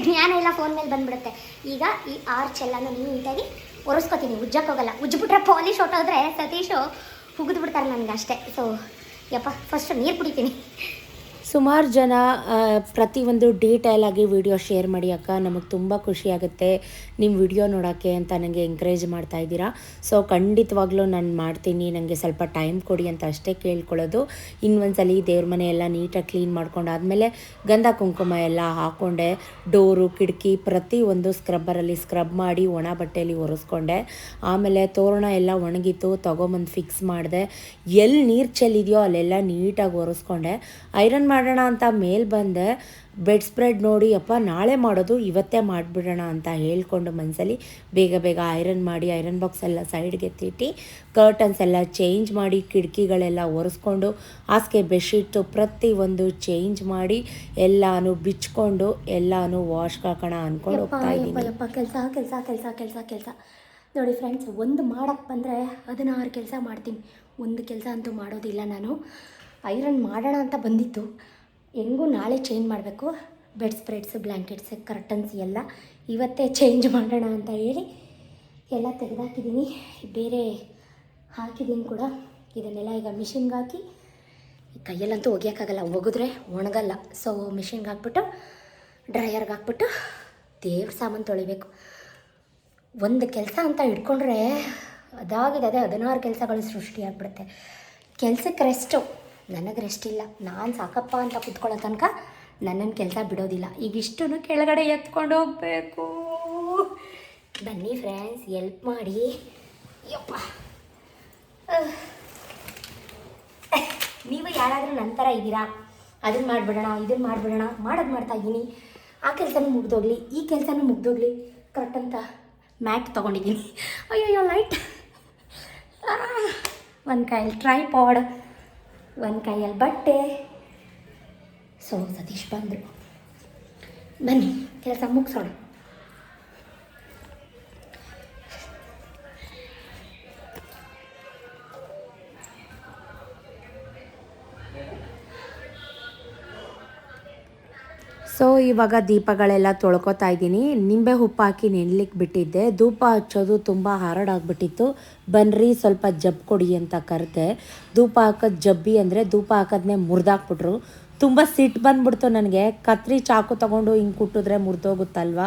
ಜ್ಞಾನ ಎಲ್ಲ ಫೋನ್ ಮೇಲೆ ಬಂದ್ಬಿಡುತ್ತೆ. ಈಗ ಈ ಆರ್ಚ್ ಎಲ್ಲನೂ ನೀಟಾಗಿ ಒರೆಸ್ಕೊತೀನಿ ಉಜ್ಜಕ್ಕೆ ಹೋಗಲ್ಲ. ಉಜ್ಜಿಬಿಟ್ರೆ ಪಾಲಿಶ್ ಹೊಟ್ಟೋದ್ರೆ ಸತೀಶು ಹುಗಿದ್ಬಿಡ್ತಾರೆ ನನಗೆ ಅಷ್ಟೇ ಸೊ ಯಪ್ಪ ಫಸ್ಟು ನೀರು ಕುಡಿತೀನಿ. ಸುಮಾರು ಜನ ಪ್ರತಿಯೊಂದು ಡೀಟೇಲ್ ಆಗಿ ವಿಡಿಯೋ ಶೇರ್ ಮಾಡಿ, ಅಕ್ಕ, ನಮಗೆ ತುಂಬ ಖುಷಿ ಆಗುತ್ತೆ ನಿಮ್ಮ ವಿಡಿಯೋ ನೋಡೋಕ್ಕೆ ಅಂತ ನನಗೆ ಎಂಕರೇಜ್ ಮಾಡ್ತಾ ಇದ್ದೀರಾ. ಸೊ ಖಂಡಿತವಾಗ್ಲೂ ನಾನು ಮಾಡ್ತೀನಿ ನನಗೆ ಸ್ವಲ್ಪ ಟೈಮ್ ಕೊಡಿ ಅಂತ ಅಷ್ಟೇ ಕೇಳ್ಕೊಳ್ಳೋದು. ಇನ್ನೊಂದ್ಸಲಿ ದೇವ್ರ ಮನೆ ಎಲ್ಲ ನೀಟಾಗಿ ಕ್ಲೀನ್ ಮಾಡ್ಕೊಂಡಾದಮೇಲೆ ಗಂಧ ಕುಂಕುಮ ಎಲ್ಲ ಹಾಕ್ಕೊಂಡೆ ಡೋರು, ಕಿಟಕಿ ಪ್ರತಿಯೊಂದು ಸ್ಕ್ರಬ್ಬರಲ್ಲಿ ಸ್ಕ್ರಬ್ ಮಾಡಿ, ಒಣ ಬಟ್ಟೆಯಲ್ಲಿ ಒರೆಸ್ಕೊಂಡೆ. ಆಮೇಲೆ ತೋರಣ ಎಲ್ಲ ಒಣಗಿತ್ತು, ತೊಗೊಂಬಂದು ಫಿಕ್ಸ್ ಮಾಡಿದೆ. ಎಲ್ಲಿ ನೀರು ಚೆಲ್ಲಿದೆಯೋ ಅಲ್ಲೆಲ್ಲ ನೀಟಾಗಿ ಒರೆಸ್ಕೊಂಡೆ. ಐರನ್ ಮಾಡೋಣ ಅಂತ ಮೇಲ್ ಬಂದೆ ಬೆಡ್ ಸ್ಪ್ರೆಡ್ ನೋಡಿ ಅಪ್ಪ ನಾಳೆ ಮಾಡೋದು ಇವತ್ತೇ ಮಾಡಿಬಿಡೋಣ ಅಂತ ಹೇಳ್ಕೊಂಡು ಮನಸ್ಸಲ್ಲಿ ಬೇಗ ಬೇಗ ಐರನ್ ಮಾಡಿ ಐರನ್ ಬಾಕ್ಸ್ ಎಲ್ಲ ಸೈಡ್ಗೆ ತಿಟ್ಟಿ ಕರ್ಟನ್ಸ್ ಎಲ್ಲ ಚೇಂಜ್ ಮಾಡಿ ಕಿಟಕಿಗಳೆಲ್ಲ ಒರೆಸ್ಕೊಂಡು ಹಾಸಿಗೆ ಬೆಡ್ಶೀಟು ಒಂದು ಚೇಂಜ್ ಮಾಡಿ ಎಲ್ಲಾನು ಬಿಚ್ಕೊಂಡು ಎಲ್ಲಾನು ವಾಶ್ ಹಾಕೋಣ ಅಂದ್ಕೊಂಡು ಹೋಗ್ತಾ ಇದ್ದೀನಿ. ಕೆಲಸ ಕೆಲಸ ಕೆಲಸ ಕೆಲಸ ಕೆಲಸ. ನೋಡಿ ಫ್ರೆಂಡ್ಸ್ ಒಂದು ಮಾಡೋಕ್ಕೆ ಬಂದರೆ ಹದಿನಾರು ಕೆಲಸ ಮಾಡ್ತೀನಿ. ಒಂದು ಕೆಲಸ ಅಂತೂ ಮಾಡೋದಿಲ್ಲ ನಾನು. ಐರನ್ ಮಾಡೋಣ ಅಂತ ಬಂದಿತ್ತು. ಹೆಂಗೂ ನಾಳೆ ಚೇಂಜ್ ಮಾಡಬೇಕು. ಬೆಡ್ ಸ್ಪ್ರೆಡ್ಸ್ ಬ್ಲ್ಯಾಂಕೆಟ್ಸ್ ಕರ್ಟನ್ಸ್ ಎಲ್ಲ ಇವತ್ತೇ ಚೇಂಜ್ ಮಾಡೋಣ ಅಂತ ಹೇಳಿ ಎಲ್ಲ ತೆಗೆದಾಕಿದ್ದೀನಿ. ಬೇರೆ ಹಾಕಿದ್ದೀನಿ ಕೂಡ. ಇದನ್ನೆಲ್ಲ ಈಗ ಮಿಷಿನ್ಗೆ ಹಾಕಿ. ಕೈಯಲ್ಲಂತೂ ಒಗೆಯೋಕ್ಕಾಗಲ್ಲ, ಒಗೆದ್ರೆ ಒಣಗಲ್ಲ. ಸೊ ಮಿಷಿನ್ಗೆ ಹಾಕ್ಬಿಟ್ಟು, ಡ್ರೈಯರ್ಗೆ ಹಾಕ್ಬಿಟ್ಟು ದೇವ್ರ ಸಾಮಾನು ತೊಳಿಬೇಕು. ಒಂದು ಕೆಲಸ ಅಂತ ಇಟ್ಕೊಂಡ್ರೆ ಅದಾಗಿದೆ, ಅದೇ ಹದಿನಾರು ಕೆಲಸಗಳು ಸೃಷ್ಟಿಯಾಗ್ಬಿಡುತ್ತೆ ಕೆಲಸಕ್ಕೆ ರೆಸ್ಟು ನನಗೆ ರೆಸ್ಟ್ ಇಲ್ಲ. ನಾನು ಸಾಕಪ್ಪ ಅಂತ ಕುತ್ಕೊಳ್ಳೋ ತನಕ ನನ್ನನ್ನು ಕೆಲಸ ಬಿಡೋದಿಲ್ಲ. ಈಗ ಇಷ್ಟೂ ಕೆಳಗಡೆ ಎತ್ಕೊಂಡು ಹೋಗಬೇಕು. ಬನ್ನಿ ಫ್ರೆಂಡ್ಸ್ ಎಲ್ಪ್ ಮಾಡಿ. ಯಪ್ಪ. ನೀವು ಯಾರಾದರೂ ನನ್ನ ಥರ ಇದ್ದೀರಾ? ಅದನ್ನು ಮಾಡಿಬಿಡೋಣ ಇದನ್ನು ಮಾಡಿಬಿಡೋಣ, ಮಾಡೋದು ಮಾಡ್ತಾ ಇದ್ದೀನಿ. ಆ ಕೆಲಸನೂ ಮುಗ್ದೋಗ್ಲಿ, ಈ ಕೆಲಸನೂ ಮುಗ್ದೋಗ್ಲಿ. ಕರೆಕ್ಟ್ ಅಂತ ಮ್ಯಾಟ್ ತೊಗೊಂಡಿದ್ದೀನಿ. ಅಯ್ಯೋ ಲೈಟ್ ಒಂದು ಕೈಯಲ್ಲಿ ಟ್ರೈಪಾಡ್ ಒಂದು ಕೈಯಲ್ಲಿ ಬಟ್ಟೆ. ಸೊ ಸತೀಶ್ ಬಂದರು. ಬನ್ನಿ ಕೆಲಸ ಮುಗಿಸೋಣ. ಸೊ, ಇವಾಗ ದೀಪಗಳೆಲ್ಲ ತೊಳ್ಕೊತಾ ಇದ್ದೀನಿ. ನಿಂಬೆ ಉಪ್ಪು ಹಾಕಿ ನೆನ್ಲಿಕ್ಕೆ ಬಿಟ್ಟಿದ್ದೆ. ಧೂಪ ಹಚ್ಚೋದು ತುಂಬ ಹಾರ್ಡ್ ಆಗಿಬಿಟ್ಟಿತ್ತು. ಬನ್ರಿ, ಸ್ವಲ್ಪ ಜಬ್ ಕೊಡಿ ಅಂತ ಕರೆದೆ. ಧೂಪ ಹಾಕೋದು ಜಬ್ಬಿ ಅಂದರೆ ಧೂಪ ಹಾಕೋದನ್ನೇ ಮುರಿದಾಕ್ಬಿಟ್ರು. ತುಂಬ ಸಿಟ್ಟು ಬಂದ್ಬಿಡ್ತು ನನಗೆ. ಕತ್ರಿ ಚಾಕು ತಗೊಂಡು ಹಿಂಗೆ ಕುಟ್ಟಿದ್ರೆ ಮುರಿದೋಗುತ್ತಲ್ವ?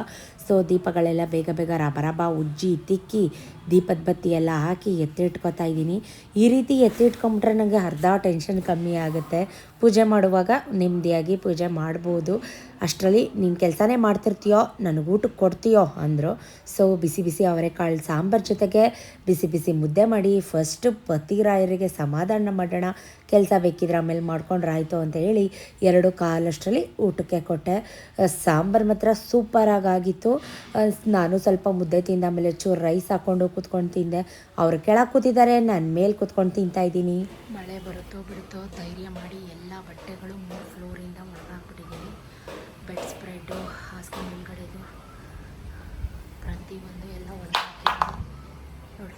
ಸೊ ದೀಪಗಳೆಲ್ಲ ಬೇಗ ಬೇಗ ರಬರಬ ರಬ ಉಜ್ಜಿ ತಿಕ್ಕಿ ದೀಪದ ಬತ್ತಿ ಎಲ್ಲ ಹಾಕಿ ಎತ್ತಿಟ್ಕೊತಾ ಇದ್ದೀನಿ. ಈ ರೀತಿ ಎತ್ತಿಟ್ಕೊಂಬಿಟ್ರೆ ನನಗೆ ಅರ್ಧ ಟೆನ್ಷನ್ ಕಮ್ಮಿ ಆಗುತ್ತೆ. ಪೂಜೆ ಮಾಡುವಾಗ ನೆಮ್ಮದಿಯಾಗಿ ಪೂಜೆ ಮಾಡ್ಬೋದು. ಅಷ್ಟರಲ್ಲಿ ನೀನು ಕೆಲಸನೇ ಮಾಡ್ತಿರ್ತೀಯೋ ನನಗೆ ಊಟಕ್ಕೆ ಕೊಡ್ತೀಯೋ ಅಂದರು. ಸೊ ಬಿಸಿ ಬಿಸಿ ಅವರೆಕಾಳು ಸಾಂಬಾರು ಜೊತೆಗೆ ಬಿಸಿ ಬಿಸಿ ಮುದ್ದೆ ಮಾಡಿ ಫಸ್ಟು ಪತಿರಾಯರಿಗೆ ಸಮಾಧಾನ ಮಾಡೋಣ. ಕೆಲಸ ಬೇಕಿದ್ರೆ ಆಮೇಲೆ ಮಾಡ್ಕೊಂಡ್ರೆ ಆಯಿತು ಅಂತ ಹೇಳಿ ಎರಡು ಕಾಲಷ್ಟರಲ್ಲಿ ಊಟಕ್ಕೆ ಕೊಟ್ಟೆ. ಸಾಂಬಾರು ಮಾತ್ರ ಸೂಪರಾಗಿ ಆಗಿತ್ತು. ಅಹ್, ನಾನು ಸ್ವಲ್ಪ ಮುದ್ದೆ ತಿಂದ ಆಮೇಲೆ ಚೂರು ರೈಸ್ ಹಾಕ್ಕೊಂಡು ಕೂತ್ಕೊಂಡು ತಿಂದೆ. ಅವ್ರು ಕೆಳಗೆ ಕೂತಿದ್ದಾರೆ, ನಾನು ಮೇಲೆ ಕೂತ್ಕೊಂಡು ತಿಂತಾ ಇದ್ದೀನಿ. ಮಳೆ ಬರುತ್ತೋ ಬಿಡುತ್ತೋ ಧೈರ್ಯ ಮಾಡಿ ಎಲ್ಲ ಬಟ್ಟೆಗಳು ಮೂರು ಫ್ಲೋರಿಂದ ಒಣಗಾಕ್ಬಿಟ್ಟಿದ್ದೀನಿ. ಬೆಡ್ ಸ್ಪ್ರೆಡ್ಡು ಹಾಸಿಗೆ ಮುಂದ್ಗಡೆದು ಪ್ರತಿಯೊಂದು ಎಲ್ಲ ಒಣಗಾಕಿದ್ದೀನಿ ನೋಡಿ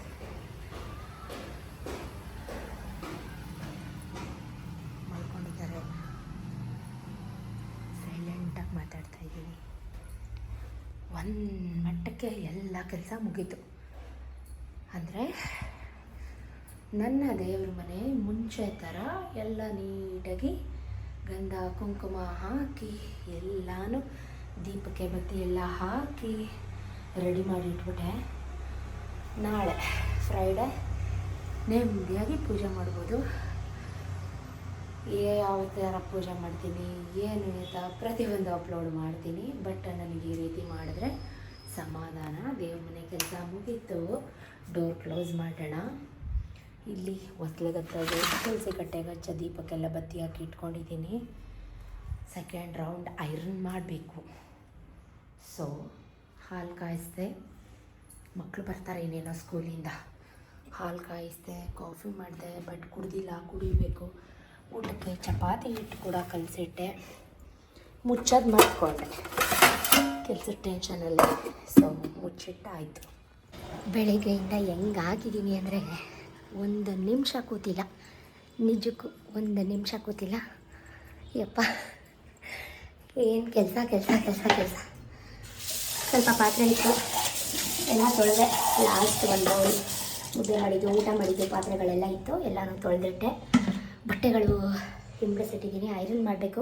ಮಲ್ಕೊಂಡಿದ್ದಾರೆ ಸೈಲೆಂಟಾಗಿ ಮಾತಾಡ್ತಾ ಇದ್ದೀನಿ ಒಂದು ಮಟ್ಟಕ್ಕೆ ಎಲ್ಲ ಕೆಲಸ ಮುಗೀತು. ಅಂದರೆ ನನ್ನ ದೇವ್ರ ಮನೆ ಮುಂಚೆ ಥರ ಎಲ್ಲ ನೀಟಾಗಿ ಗಂಧ ಕುಂಕುಮ ಹಾಕಿ ಎಲ್ಲನೂ ದೀಪಕ್ಕೆ ಬತ್ತಿ ಎಲ್ಲ ಹಾಕಿ ರೆಡಿ ಮಾಡಿ ಇಟ್ಬಿಟ್ಟೆ. ನಾಳೆ ಫ್ರೈಡೆ ನೆಮ್ಮದಿಯಾಗಿ ಪೂಜೆ ಮಾಡ್ಬೋದು. ಯಾವ ಥರ ಪೂಜೆ ಮಾಡ್ತೀನಿ, ಏನು ಅಂತ ಪ್ರತಿಯೊಂದು ಅಪ್ಲೋಡ್ ಮಾಡ್ತೀನಿ ಬಟ್ ನನಗೆ ಈ ರೀತಿ ಮಾಡಿದ್ರೆ ಸಮಾಧಾನ. ದೇವ್ರ ಮನೆ ಕೆಲಸ ಮುಗೀತು. ಡೋರ್ ಕ್ಲೋಸ್ ಮಾಡೋಣ. ಇಲ್ಲಿ ಒಸ್ಲೆಗತ್ತದು ತುಳಸಿ ಕಟ್ಟೆಗೆ ಹಚ್ಚ ದೀಪಕ್ಕೆಲ್ಲ ಬತ್ತಿ ಹಾಕಿ ಇಟ್ಕೊಂಡಿದ್ದೀನಿ. ಸೆಕೆಂಡ್ ರೌಂಡ್ ಐರನ್ ಮಾಡಬೇಕು. ಸೊ ಹಾಲು ಕಾಯಿಸ್ದೆ. ಮಕ್ಕಳು ಬರ್ತಾರೆ ಇನ್ನೇನೋ ಸ್ಕೂಲಿಂದ ಹಾಲು ಕಾಯಿಸ್ದೆ ಕಾಫಿ ಮಾಡಿದೆ ಬಟ್ ಕುಡ್ದಿಲ್ಲ, ಕುಡಿಬೇಕು. ಊಟಕ್ಕೆ ಚಪಾತಿ ಹಿಟ್ಟು ಕೂಡ ಕಲಸಿಟ್ಟೆ. ಮುಚ್ಚೋದು ಮಾಡಿಕೊಂಡೆ. ಕೆಲಸದ ಟೆನ್ಷನಲ್ಲಿ ಸೊ ಮುಚ್ಚಿಟ್ಟಾಯಿತು. ಬೆಳಿಗ್ಗೆಯಿಂದ ಹೆಂಗಾಗಿದ್ದೀನಿ ಅಂದರೆ ಒಂದು ನಿಮಿಷ ಕೂತಿಲ್ಲ. ನಿಜಕ್ಕೂ ಒಂದು ನಿಮಿಷ ಕೂತಿಲ್ಲ. ಯಪ್ಪ, ಏನು ಕೆಲಸ ಕೆಲಸ ಕೆಲಸ ಕೆಲಸ? ಸ್ವಲ್ಪ ಪಾತ್ರೆ ಇತ್ತು ಎಲ್ಲ ತೊಳೆದೆ ಲಾಸ್ಟ್ ಒಂದು ಮುದ್ದೆ ಮಾಡಿದ್ದು, ಊಟ ಮಾಡಿದ್ದು, ಪಾತ್ರೆಗಳೆಲ್ಲ ಇತ್ತು, ಎಲ್ಲನೂ ತೊಳೆದಿಟ್ಟೆ. ಬಟ್ಟೆಗಳು ಹಿಂಬಳಿಸಿಟ್ಟಿದ್ದೀನಿ ಐರನ್ ಮಾಡಬೇಕು.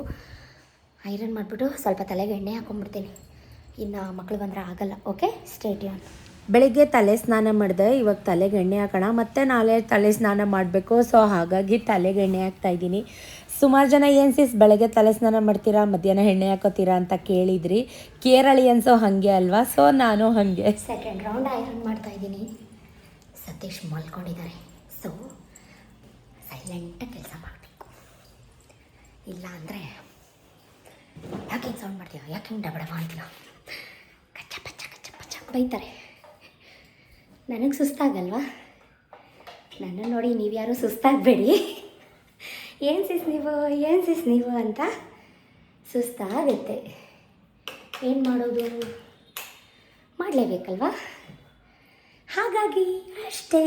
ಐರನ್ ಮಾಡಿಬಿಟ್ಟು ಸ್ವಲ್ಪ ತಲೆಗೆ ಎಣ್ಣೆ ಹಾಕೊಂಡ್ಬಿಡ್ತೀನಿ. ಇನ್ನು ಮಕ್ಕಳು ಬಂದರೆ ಆಗಲ್ಲ ಓಕೆ ಸ್ಟೇಟಿಯನ್ ಬೆಳಿಗ್ಗೆ ತಲೆ ಸ್ನಾನ ಮಾಡಿದೆ. ಇವಾಗ ತಲೆಗೆ ಎಣ್ಣೆ ಹಾಕೋಣ. ಮತ್ತೆ ನಾಳೆ ತಲೆ ಸ್ನಾನ ಮಾಡಬೇಕು. ಸೊ ಹಾಗಾಗಿ ತಲೆಗೆ ಎಣ್ಣೆ ಹಾಕ್ತಾ ಇದ್ದೀನಿ. ಸುಮಾರು ಜನ ಏನು ಸಿಸ್ ಬೆಳಗ್ಗೆ ತಲೆ ಸ್ನಾನ ಮಾಡ್ತೀರಾ ಮಧ್ಯಾಹ್ನ ಎಣ್ಣೆ ಹಾಕೋತೀರಾ ಅಂತ ಕೇಳಿದ್ರಿ. ಕೇರಳಿ ಅನ್ಸೋ ಹಾಗೆ ಅಲ್ವಾ? ಸೊ ನಾನು ಹಾಗೆ. ಸೆಕೆಂಡ್ ರೌಂಡ್ ಐರನ್ ಮಾಡ್ತಾ ಇದ್ದೀನಿ. ಸತೀಶ್ ಮಲ್ಕೊಂಡಿದ್ದಾರೆ. ಸೊ ಸೈಲೆಂಟಾಗಿ ಕೆಲಸ ಮಾಡಬೇಕು ಇಲ್ಲ ಅಂದರೆ ಯಾಕೆ ಹಿಂಗೆ ಸೌಂಡ್ ಮಾಡ್ತೀಯ? ಯಾಕೆ ಹಿಂಗೆ ಡಬಡಬ ಅಂತೀಯ? ಕಚ್ಚ ಪಚ್ಚ ಕಚ್ಚ ಪಚ್ಚ ಬೈತಾರೆ. ನನಗೆ ಸುಸ್ತಾಗಲ್ವಾ? ನನ್ನ ನೋಡಿ ನೀವು ಯಾರು ಸುಸ್ತಾಗಬೇಡಿ. ಏನು ಸಿಸ್ ನೀವು? ಏನು ಸಿಸ್ ನೀವು ಅಂತ ಸುಸ್ತಾಗುತ್ತೆ. ಏನು ಮಾಡೋದು? ಮಾಡಲೇಬೇಕಲ್ವಾ? ಹಾಗಾಗಿ ಅಷ್ಟೇ.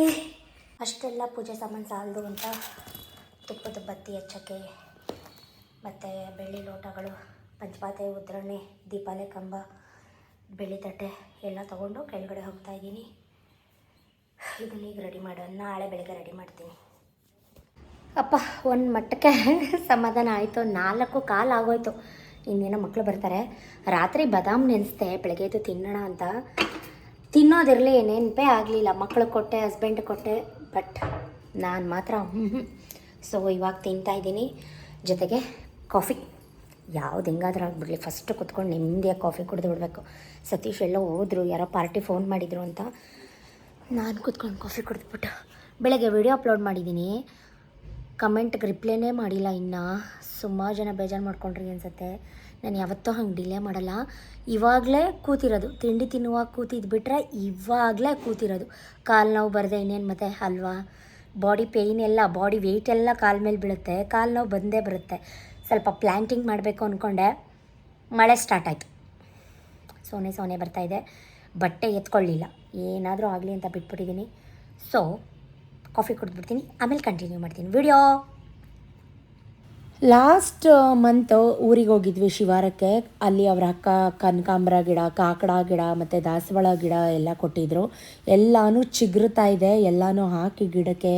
ಅಷ್ಟೆಲ್ಲ ಪೂಜೆ ಸಾಮಾನು ಸಾಲದು ಅಂತ ತುಪ್ಪದ ಬತ್ತಿ ಹಚ್ಚೋಕ್ಕೆ ಮತ್ತು ಬೆಳ್ಳಿ ಲೋಟಗಳು ಪಂಚಪಾತೆ ಉದ್ರಣೆ ದೀಪಾಲೆ ಕಂಬ, ಬೆಳ್ಳಿ ತಟ್ಟೆ ಎಲ್ಲ ತೊಗೊಂಡು ಕೆಳಗಡೆ ಹೋಗ್ತಾ ಇದ್ದೀನಿ. ಇದನ್ನ ಈಗ ರೆಡಿ ಮಾಡೋ. ನಾಳೆ ಬೆಳಗ್ಗೆ ರೆಡಿ ಮಾಡ್ತೀನಿ. ಅಪ್ಪ, ಒಂದು ಮಟ್ಟಕ್ಕೆ ಸಮಾಧಾನ ಆಯಿತು. ನಾಲ್ಕು ಕಾಲು ಆಗೋಯ್ತು. ಇನ್ನೇನೋ ಮಕ್ಕಳು ಬರ್ತಾರೆ. ರಾತ್ರಿ ಬಾದಾಮ್ ನೆನೆಸ್ದೆ, ಬೆಳಗ್ಗೆ ಎದ್ದು ತಿನ್ನೋಣ ಅಂತ. ತಿನ್ನೋದಿರಲಿ, ನೆನಪೇ ಆಗಲಿಲ್ಲ. ಮಕ್ಕಳು ಕೊಟ್ಟೆ ಹಸ್ಬೆಂಡ್ ಕೊಟ್ಟೆ ಬಟ್ ನಾನು ಮಾತ್ರ ಸೊ ಇವಾಗ ತಿಂತಾ ಇದ್ದೀನಿ. ಜೊತೆಗೆ ಕಾಫಿ. ಯಾವ್ದು ಹೆಂಗಾದ್ರೂ ಆಗಿಬಿಡ್ಲಿ. ಫಸ್ಟ್ ಕುತ್ಕೊಂಡು ನೆಮ್ಮದಿಯಾಗಿ ಕಾಫಿ ಕುಡಿದು ಬಿಡಬೇಕು. ಸತೀಶ್ ಎಲ್ಲ ಹೋದ್ರು. ಯಾರೋ ಪಾರ್ಟಿ ಫೋನ್ ಮಾಡಿದ್ರು ಅಂತ. ನಾನು ಕುತ್ಕೊಂಡು ಕಾಫಿ ಕುಡಿದ್ಬಿಟ್ಟು. ಬೆಳಗ್ಗೆ ವಿಡಿಯೋ ಅಪ್ಲೋಡ್ ಮಾಡಿದ್ದೀನಿ. ಕಮೆಂಟ್ಗೆ ರಿಪ್ಲೈನೇ ಮಾಡಿಲ್ಲ ಇನ್ನು. ಸುಮಾರು ಜನ ಬೇಜಾರು ಮಾಡ್ಕೊಂಡ್ರಿ ಅನ್ಸುತ್ತೆ. ನಾನು ಯಾವತ್ತೂ ಹಂಗೆ ಡಿಲೇ ಮಾಡಲ್ಲ. ಇವಾಗಲೇ ಕೂತಿರೋದು. ತಿಂಡಿ ತಿನ್ನುವಾಗ ಕೂತಿದ್ಬಿಟ್ರೆ ಇವಾಗಲೇ ಕೂತಿರೋದು. ಕಾಲು ನೋವು ಬರದೆ ಇನ್ನೇನು ಮತ್ತೆ? ಅಲ್ವಾ? ಬಾಡಿ ಪೇಯ್ನ್ ಎಲ್ಲ ಬಾಡಿ ವೆಯ್ಟ್ ಎಲ್ಲ ಕಾಲ ಮೇಲೆ ಬೀಳುತ್ತೆ. ಕಾಲು ನೋವು ಬಂದೇ ಬರುತ್ತೆ. ಸ್ವಲ್ಪ ಪ್ಲ್ಯಾಂಟಿಂಗ್ ಮಾಡಬೇಕು ಅಂದ್ಕೊಂಡೆ ಮಳೆ ಸ್ಟಾರ್ಟ್ ಆಯಿತು. ಸೋನೆ ಸೋನೆ ಬರ್ತಾ ಇದೆ. ಬಟ್ಟೆ ಎತ್ಕೊಳ್ಳಿಲ್ಲ. ಏನಾದರೂ ಆಗಲಿ ಅಂತ ಬಿಟ್ಬಿಟ್ಟಿದ್ದೀನಿ ಸೊ ಕಾಫಿ ಕುಡಿದ್ಬಿಡ್ತೀನಿ. ಆಮೇಲೆ ಕಂಟಿನ್ಯೂ ಮಾಡ್ತೀನಿ. ವಿಡಿಯೋ ಲಾಸ್ಟ್ ಮಂತ್ ಊರಿಗೆ ಹೋಗಿದ್ವಿ ಶಿವಾರಕ್ಕೆ. ಅಲ್ಲಿ ಅವ್ರ ಅಕ್ಕ, ಕನಕಾಂಬರ ಗಿಡ, ಕಾಕಡ ಗಿಡ, ಮತ್ತು ದಾಸವಾಳ ಗಿಡ ಎಲ್ಲ ಕೊಟ್ಟಿದ್ರು. ಎಲ್ಲನೂ ಚಿಗುರ್ತಾ ಇದೆ. ಎಲ್ಲನೂ ಹಾಕಿ ಗಿಡಕ್ಕೆ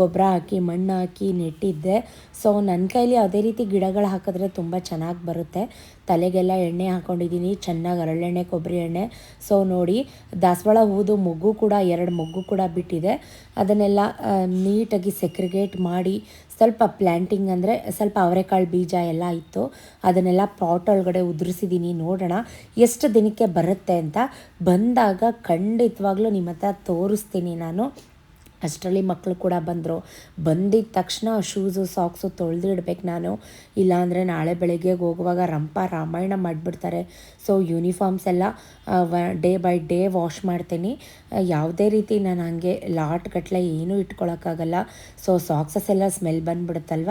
ಗೊಬ್ಬರ ಹಾಕಿ, ಮಣ್ಣು ಹಾಕಿ ನೆಟ್ಟಿದ್ದೆ. ಸೊ ನನ್ನ ಕೈಲಿ ಅದೇ ರೀತಿ ಗಿಡಗಳು ಹಾಕಿದ್ರೆ ತುಂಬ ಚೆನ್ನಾಗಿ ಬರುತ್ತೆ. ತಲೆಗೆಲ್ಲ ಎಣ್ಣೆ ಹಾಕ್ಕೊಂಡಿದ್ದೀನಿ ಚೆನ್ನಾಗಿ ಹರಳೆಣ್ಣೆ ಕೊಬ್ಬರಿ ಎಣ್ಣೆ. ಸೊ ನೋಡಿ, ದಾಸವಾಳ ಹೂದು ಮೊಗ್ಗು ಕೂಡ, ಎರಡು ಮೊಗ್ಗು ಕೂಡ ಬಿಟ್ಟಿದೆ. ಅದನ್ನೆಲ್ಲ ನೀಟಾಗಿ ಸೆಕ್ರಿಗೇಟ್ ಮಾಡಿ ಸ್ವಲ್ಪ ಪ್ಲ್ಯಾಂಟಿಂಗ್ ಅಂದರೆ ಸ್ವಲ್ಪ ಅವರೆಕಾಳು ಬೀಜ ಎಲ್ಲ ಇತ್ತು. ಅದನ್ನೆಲ್ಲ ಪಾಟ್ ಒಳಗಡೆ ಉದುರಿಸಿದ್ದೀನಿ ನೋಡೋಣ ಎಷ್ಟು ದಿನಕ್ಕೆ ಬರುತ್ತೆ ಅಂತ. ಬಂದಾಗ ಖಂಡಿತವಾಗ್ಲೂ ನಿಮ್ಮ ಹತ್ರ ತೋರಿಸ್ತೀನಿ ನಾನು. ಅಷ್ಟರಲ್ಲಿ ಮಕ್ಕಳು ಕೂಡ ಬಂದರು. ಬಂದಿದ್ದ ತಕ್ಷಣ ಶೂಸು ಸಾಕ್ಸು ತೊಳೆದಿಡ್ಬೇಕು ನಾನು. ಇಲ್ಲಾಂದರೆ ನಾಳೆ ಬೆಳಗ್ಗೆ ಹೋಗುವಾಗ ರಂಪ ರಾಮಾಯಣ ಮಾಡಿಬಿಡ್ತಾರೆ. ಸೊ ಯೂನಿಫಾರ್ಮ್ಸ್ ಎಲ್ಲ ಡೇ ಬೈ ಡೇ ವಾಶ್ ಮಾಡ್ತೀನಿ. ಯಾವುದೇ ರೀತಿ ನಾನು ಹಂಗೆ ಲಾಟ್ ಗಟ್ಟಲೆ ಏನೂ ಇಟ್ಕೊಳಕ್ಕಾಗಲ್ಲ. ಸೊ ಸಾಕ್ಸಸ್ ಎಲ್ಲ ಸ್ಮೆಲ್ ಬಂದ್ಬಿಡುತ್ತಲ್ವ?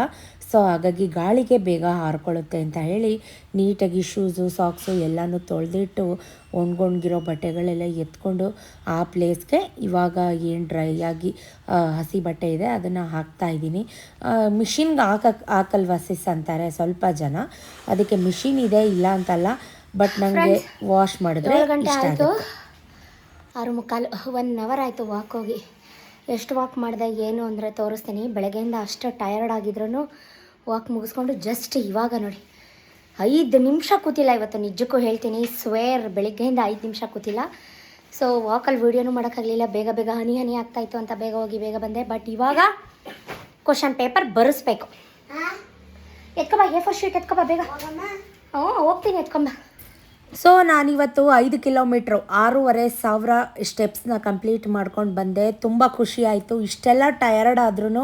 ಸೊ ಹಾಗಾಗಿ ಗಾಳಿಗೆ ಬೇಗ ಹಾರ್ಕೊಳ್ಳುತ್ತೆ ಅಂತ ಹೇಳಿ ನೀಟಾಗಿ ಶೂಸು ಸಾಕ್ಸು ಎಲ್ಲನೂ ತೊಳೆದಿಟ್ಟು ಒಣಗೊಂಡಿರೋ ಬಟ್ಟೆಗಳೆಲ್ಲ ಎತ್ಕೊಂಡು ಆ ಪ್ಲೇಸ್ಗೆ ಇವಾಗ ಏನು ಡ್ರೈ ಆಗಿ ಹಸಿ ಬಟ್ಟೆ ಇದೆ ಅದನ್ನು ಹಾಕ್ತಾ ಇದ್ದೀನಿ. ಮಿಷಿನ್ಗೆ ಹಾಕಕ್ಕೆ ಹಾಕಲ್ವ ಸಿಸ್ ಅಂತಾರೆ ಸ್ವಲ್ಪ ಜನ. ಅದಕ್ಕೆ ಮಿಷಿನ್ ಇದೆ ಇಲ್ಲ ಅಂತಲ್ಲ ಬಟ್ ನನಗೆ ವಾಶ್ ಮಾಡಿದ್ರೆ ಇಷ್ಟ ಆಯಿತು. ಆರು ಮುಕ್ಕಾಲು ಒನ್ ಅವರ್ ಆಯಿತು ವಾಕ್ ಹೋಗಿ. ಎಷ್ಟು ವಾಕ್ ಮಾಡಿದೆ ಏನು ಅಂದರೆ ತೋರಿಸ್ತೀನಿ. ಬೆಳಗ್ಗೆಯಿಂದ ಅಷ್ಟು ಟಯರ್ಡ್ ಆಗಿದ್ರು ವಾಕ್ ಮುಗಿಸ್ಕೊಂಡು ಜಸ್ಟ್ ಇವಾಗ ನೋಡಿ. ಐದು ನಿಮಿಷ ಕೂತಿಲ್ಲ ಇವತ್ತು ನಿಜಕ್ಕೂ ಹೇಳ್ತೀನಿ. ಸ್ವೇರ್ ಬೆಳಗ್ಗೆಯಿಂದ ಐದು ನಿಮಿಷ ಕೂತಿಲ್ಲ. ಸೊ ವಾಕಲ್ಲಿ ವೀಡಿಯೋನು ಮಾಡೋಕ್ಕಾಗಲಿಲ್ಲ. ಬೇಗ ಬೇಗ ಹನಿ ಹನಿ ಆಗ್ತಾಯಿತ್ತು ಅಂತ ಬೇಗ ಹೋಗಿ ಬೇಗ ಬಂದೆ. ಬಟ್ ಇವಾಗ ಕ್ವಶನ್ ಪೇಪರ್ ಬರೆಸ್ಬೇಕು. ಎತ್ಕೊಬ ಎ ಫೋರ್ ಶೀಟ್ ಎತ್ಕೊಬ ಬೇಗ. ಹ್ಞೂ ಹೋಗ್ತೀನಿ ಎತ್ಕೊಂಬ. ಸೊ ನಾನಿವತ್ತು ಐದು ಕಿಲೋಮೀಟ್ರು, ಆರೂವರೆ ಸಾವಿರ ಸ್ಟೆಪ್ಸ್ನ ಕಂಪ್ಲೀಟ್ ಮಾಡ್ಕೊಂಡು ಬಂದೆ. ತುಂಬ ಖುಷಿ ಆಯಿತು. ಇಷ್ಟೆಲ್ಲ ಟಯರ್ಡ್ ಆದ್ರೂ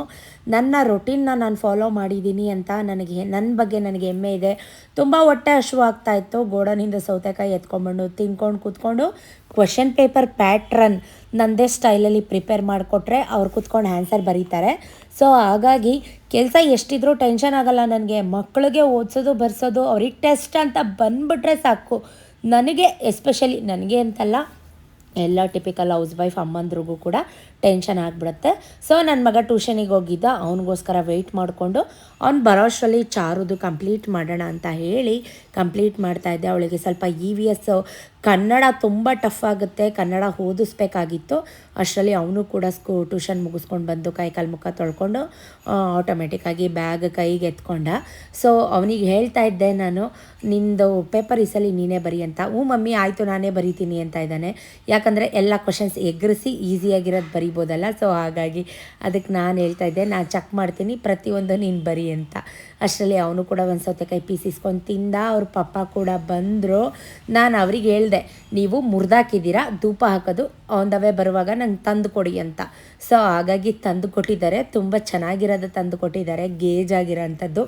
ನನ್ನ ರೊಟೀನ್ನ ನಾನು ಫಾಲೋ ಮಾಡಿದ್ದೀನಿ ಅಂತ ನನಗೆ ನನ್ನ ಬಗ್ಗೆ ನನಗೆ ಹೆಮ್ಮೆ ಇದೆ. ತುಂಬ ಹೊಟ್ಟೆ ಹಶು ಆಗ್ತಾಯಿತ್ತು ಗೋಡನಿಂದ ಸೌತೆಕಾಯಿ ಎತ್ಕೊಂಡ್ಬಂದು ತಿನ್ಕೊಂಡು ಕೂತ್ಕೊಂಡು ಕ್ವಶನ್ ಪೇಪರ್ ಪ್ಯಾಟ್ರನ್ ನನ್ನದೇ ಸ್ಟೈಲಲ್ಲಿ ಪ್ರಿಪೇರ್ ಮಾಡಿಕೊಟ್ರೆ ಅವ್ರು ಕೂತ್ಕೊಂಡು ಆನ್ಸರ್ ಬರೀತಾರೆ. ಸೊ ಹಾಗಾಗಿ ಕೆಲಸ ಎಷ್ಟಿದ್ರೂ ಟೆನ್ಷನ್ ಆಗಲ್ಲ ನನಗೆ. ಮಕ್ಕಳಿಗೆ ಓದಿಸೋದು, ಬರ್ಸೋದು, ಅವ್ರಿಗೆ ಟೆಸ್ಟ್ ಅಂತ ಬಂದ್ಬಿಟ್ರೆ ಸಾಕು. ನನಗೆ, ಎಸ್ಪೆಷಲಿ ನನಗೆ ಅಂತಲ್ಲ, ಎಲ್ಲ ಟಿಪಿಕಲ್ ಹೌಸ್ ವೈಫ್ ಅಮ್ಮಂದ್ರಿಗೂ ಕೂಡ ಟೆನ್ಷನ್ ಆಗಿಬಿಡುತ್ತೆ. ಸೊ ನನ್ನ ಮಗ ಟ್ಯೂಷನಿಗೆ ಹೋಗಿದ್ದ. ಅವನಿಗೋಸ್ಕರ ವೆಯ್ಟ್ ಮಾಡಿಕೊಂಡು, ಅವ್ನು ಬರೋಷ್ಟರಲ್ಲಿ ಚಾರುದು ಕಂಪ್ಲೀಟ್ ಮಾಡೋಣ ಅಂತ ಹೇಳಿ ಕಂಪ್ಲೀಟ್ ಮಾಡ್ತಾ ಇದ್ದೆ. ಅವಳಿಗೆ ಸ್ವಲ್ಪ ಇ ವಿ ಎಸ್ ಕನ್ನಡ ತುಂಬ ಟಫ್ ಆಗುತ್ತೆ. ಕನ್ನಡ ಓದಿಸ್ಬೇಕಾಗಿತ್ತು. ಅಷ್ಟರಲ್ಲಿ ಅವನು ಕೂಡ ಸ್ಕೂ ಟ್ಯೂಷನ್ ಮುಗಿಸ್ಕೊಂಡು ಬಂದು ಕೈ ಕಾಲು ಮುಖ ತೊಳ್ಕೊಂಡು ಆಟೋಮೆಟಿಕ್ಕಾಗಿ ಬ್ಯಾಗ್ ಕೈಗೆ ಎತ್ಕೊಂಡ. ಸೊ ಅವನಿಗೆ ಹೇಳ್ತಾ ಇದ್ದೆ ನಾನು, ನಿಂದು ಪೇಪರ್ ಈ ಸಲ ನೀನೇ ಬರಿ ಅಂತ. ಹ್ಞೂ ಮಮ್ಮಿ, ಆಯಿತು, ನಾನೇ ಬರಿತೀನಿ ಅಂತ ಇದ್ದಾನೆ. ಯಾಕಂದರೆ ಎಲ್ಲ ಕ್ವಶನ್ಸ್ ಎಗ್ರಿಸಿ ಈಸಿಯಾಗಿರೋದು ಬರಿಬೋದಲ್ಲ ಸೊ ಹಾಗಾಗಿ ಅದಕ್ಕೆ ನಾನು ಹೇಳ್ತಾ ಇದ್ದೆ, ನಾನು ಚೆಕ್ ಮಾಡ್ತೀನಿ, ಪ್ರತಿಯೊಂದು ನೀನು ಬರಿ ಅಂತ. ಅಷ್ಟರಲ್ಲಿ ಅವನು ಕೂಡ ಒಂದು ಸೌತೆಕಾಯಿ ಪೀಸ್ ಇಸ್ಕೊಂಡು ತಿಂದ, ಅವ್ರ ಪಪ್ಪ ಕೂಡ ಬಂದರು. ನಾನು ಅವ್ರಿಗೆ ಹೇಳಿದೆ, ನೀವು ಮುರಿದಾಕಿದ್ದೀರಾ? ಧೂಪ ಹಾಕೋದು ಆನ್ ದ ವೇ ಬರುವಾಗ ನಂಗೆ ತಂದು ಕೊಡಿ ಅಂತ. ಸೊ ಹಾಗಾಗಿ ತಂದು ಕೊಟ್ಟಿದ್ದಾರೆ, ತುಂಬ ಚೆನ್ನಾಗಿರೋದು ತಂದು ಕೊಟ್ಟಿದ್ದಾರೆ ಗೇಜ್ ಆಗಿರೋ ಅಂಥದ್ದು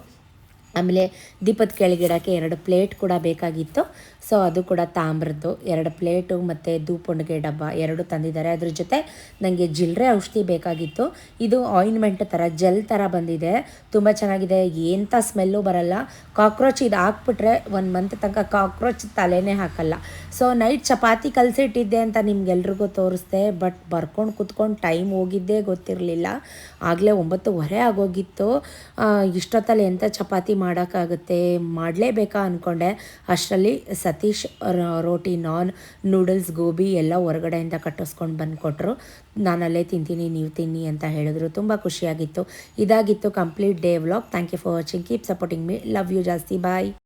ಆಮೇಲೆ ದೀಪದ ಕೆಳಗಿಡೋಕ್ಕೆ ಎರಡು ಪ್ಲೇಟ್ ಕೂಡ ಬೇಕಾಗಿತ್ತು. ಸೊ ಅದು ಕೂಡ ತಾಮ್ರದ್ದು. ಎರಡು ಪ್ಲೇಟು ಮತ್ತು ದೂಪೊಂಡಿಗೆ ಡಬ್ಬ ಎರಡು ತಂದಿದ್ದಾರೆ. ಅದ್ರ ಜೊತೆ ನನಗೆ ಜಿಲ್ರೆ ಔಷಧಿ ಬೇಕಾಗಿತ್ತು. ಇದು ಆಯಿಂಟ್ಮೆಂಟ್ ಥರ ಜೆಲ್ ಥರ ಬಂದಿದೆ. ತುಂಬ ಚೆನ್ನಾಗಿದೆ. ಎಂಥ ಸ್ಮೆಲ್ಲು ಬರಲ್ಲ. ಕಾಕ್ರೋಚ್ ಇದು ಹಾಕ್ಬಿಟ್ರೆ ಒಂದು ಮಂತ್ ತನಕ ಕಾಕ್ರೋಚ್ ತಲೆನೇ ಹಾಕಲ್ಲ. ಸೊ ನೈಟ್ ಚಪಾತಿ ಕಲಸಿಟ್ಟಿದ್ದೆ ಅಂತ ನಿಮ್ಗೆಲ್ರಿಗೂ ತೋರಿಸ್ದೆ. ಬಟ್ ಬರ್ಕೊಂಡು ಕುತ್ಕೊಂಡು ಟೈಮ್ ಹೋಗಿದ್ದೇ ಗೊತ್ತಿರಲಿಲ್ಲ. ಆಗಲೇ ಒಂಬತ್ತುವರೆ ಆಗೋಗಿತ್ತು. ಇಷ್ಟೊತ್ತಲ್ಲಿ ಎಂಥ ಚಪಾತಿ ಮಾಡೋಕ್ಕಾಗುತ್ತೆ? ಮಾಡಲೇಬೇಕಾ ಅಂದ್ಕೊಂಡೆ ಅಷ್ಟರಲ್ಲಿ ಸತೀಶ್ ರೋಟಿ ನಾನ್ ನೂಡಲ್ಸ್ ಗೋಬಿ ಎಲ್ಲ ಹೊರಗಡೆಯಿಂದ ಕಟ್ಟಿಸ್ಕೊಂಡು ಬಂದು ಕೊಟ್ಟರು ನಾನು ಅಲ್ಲೇ ತಿಂತೀನಿ, ನೀವು ತಿನ್ನಿ ಅಂತ ಹೇಳಿದ್ರು. ತುಂಬ ಖುಷಿಯಾಗಿತ್ತು. ಇದಾಗಿತ್ತು complete day vlog. Thank you for watching. Keep supporting me. Love you ಜಾಸ್ತಿ. ಬಾಯ್.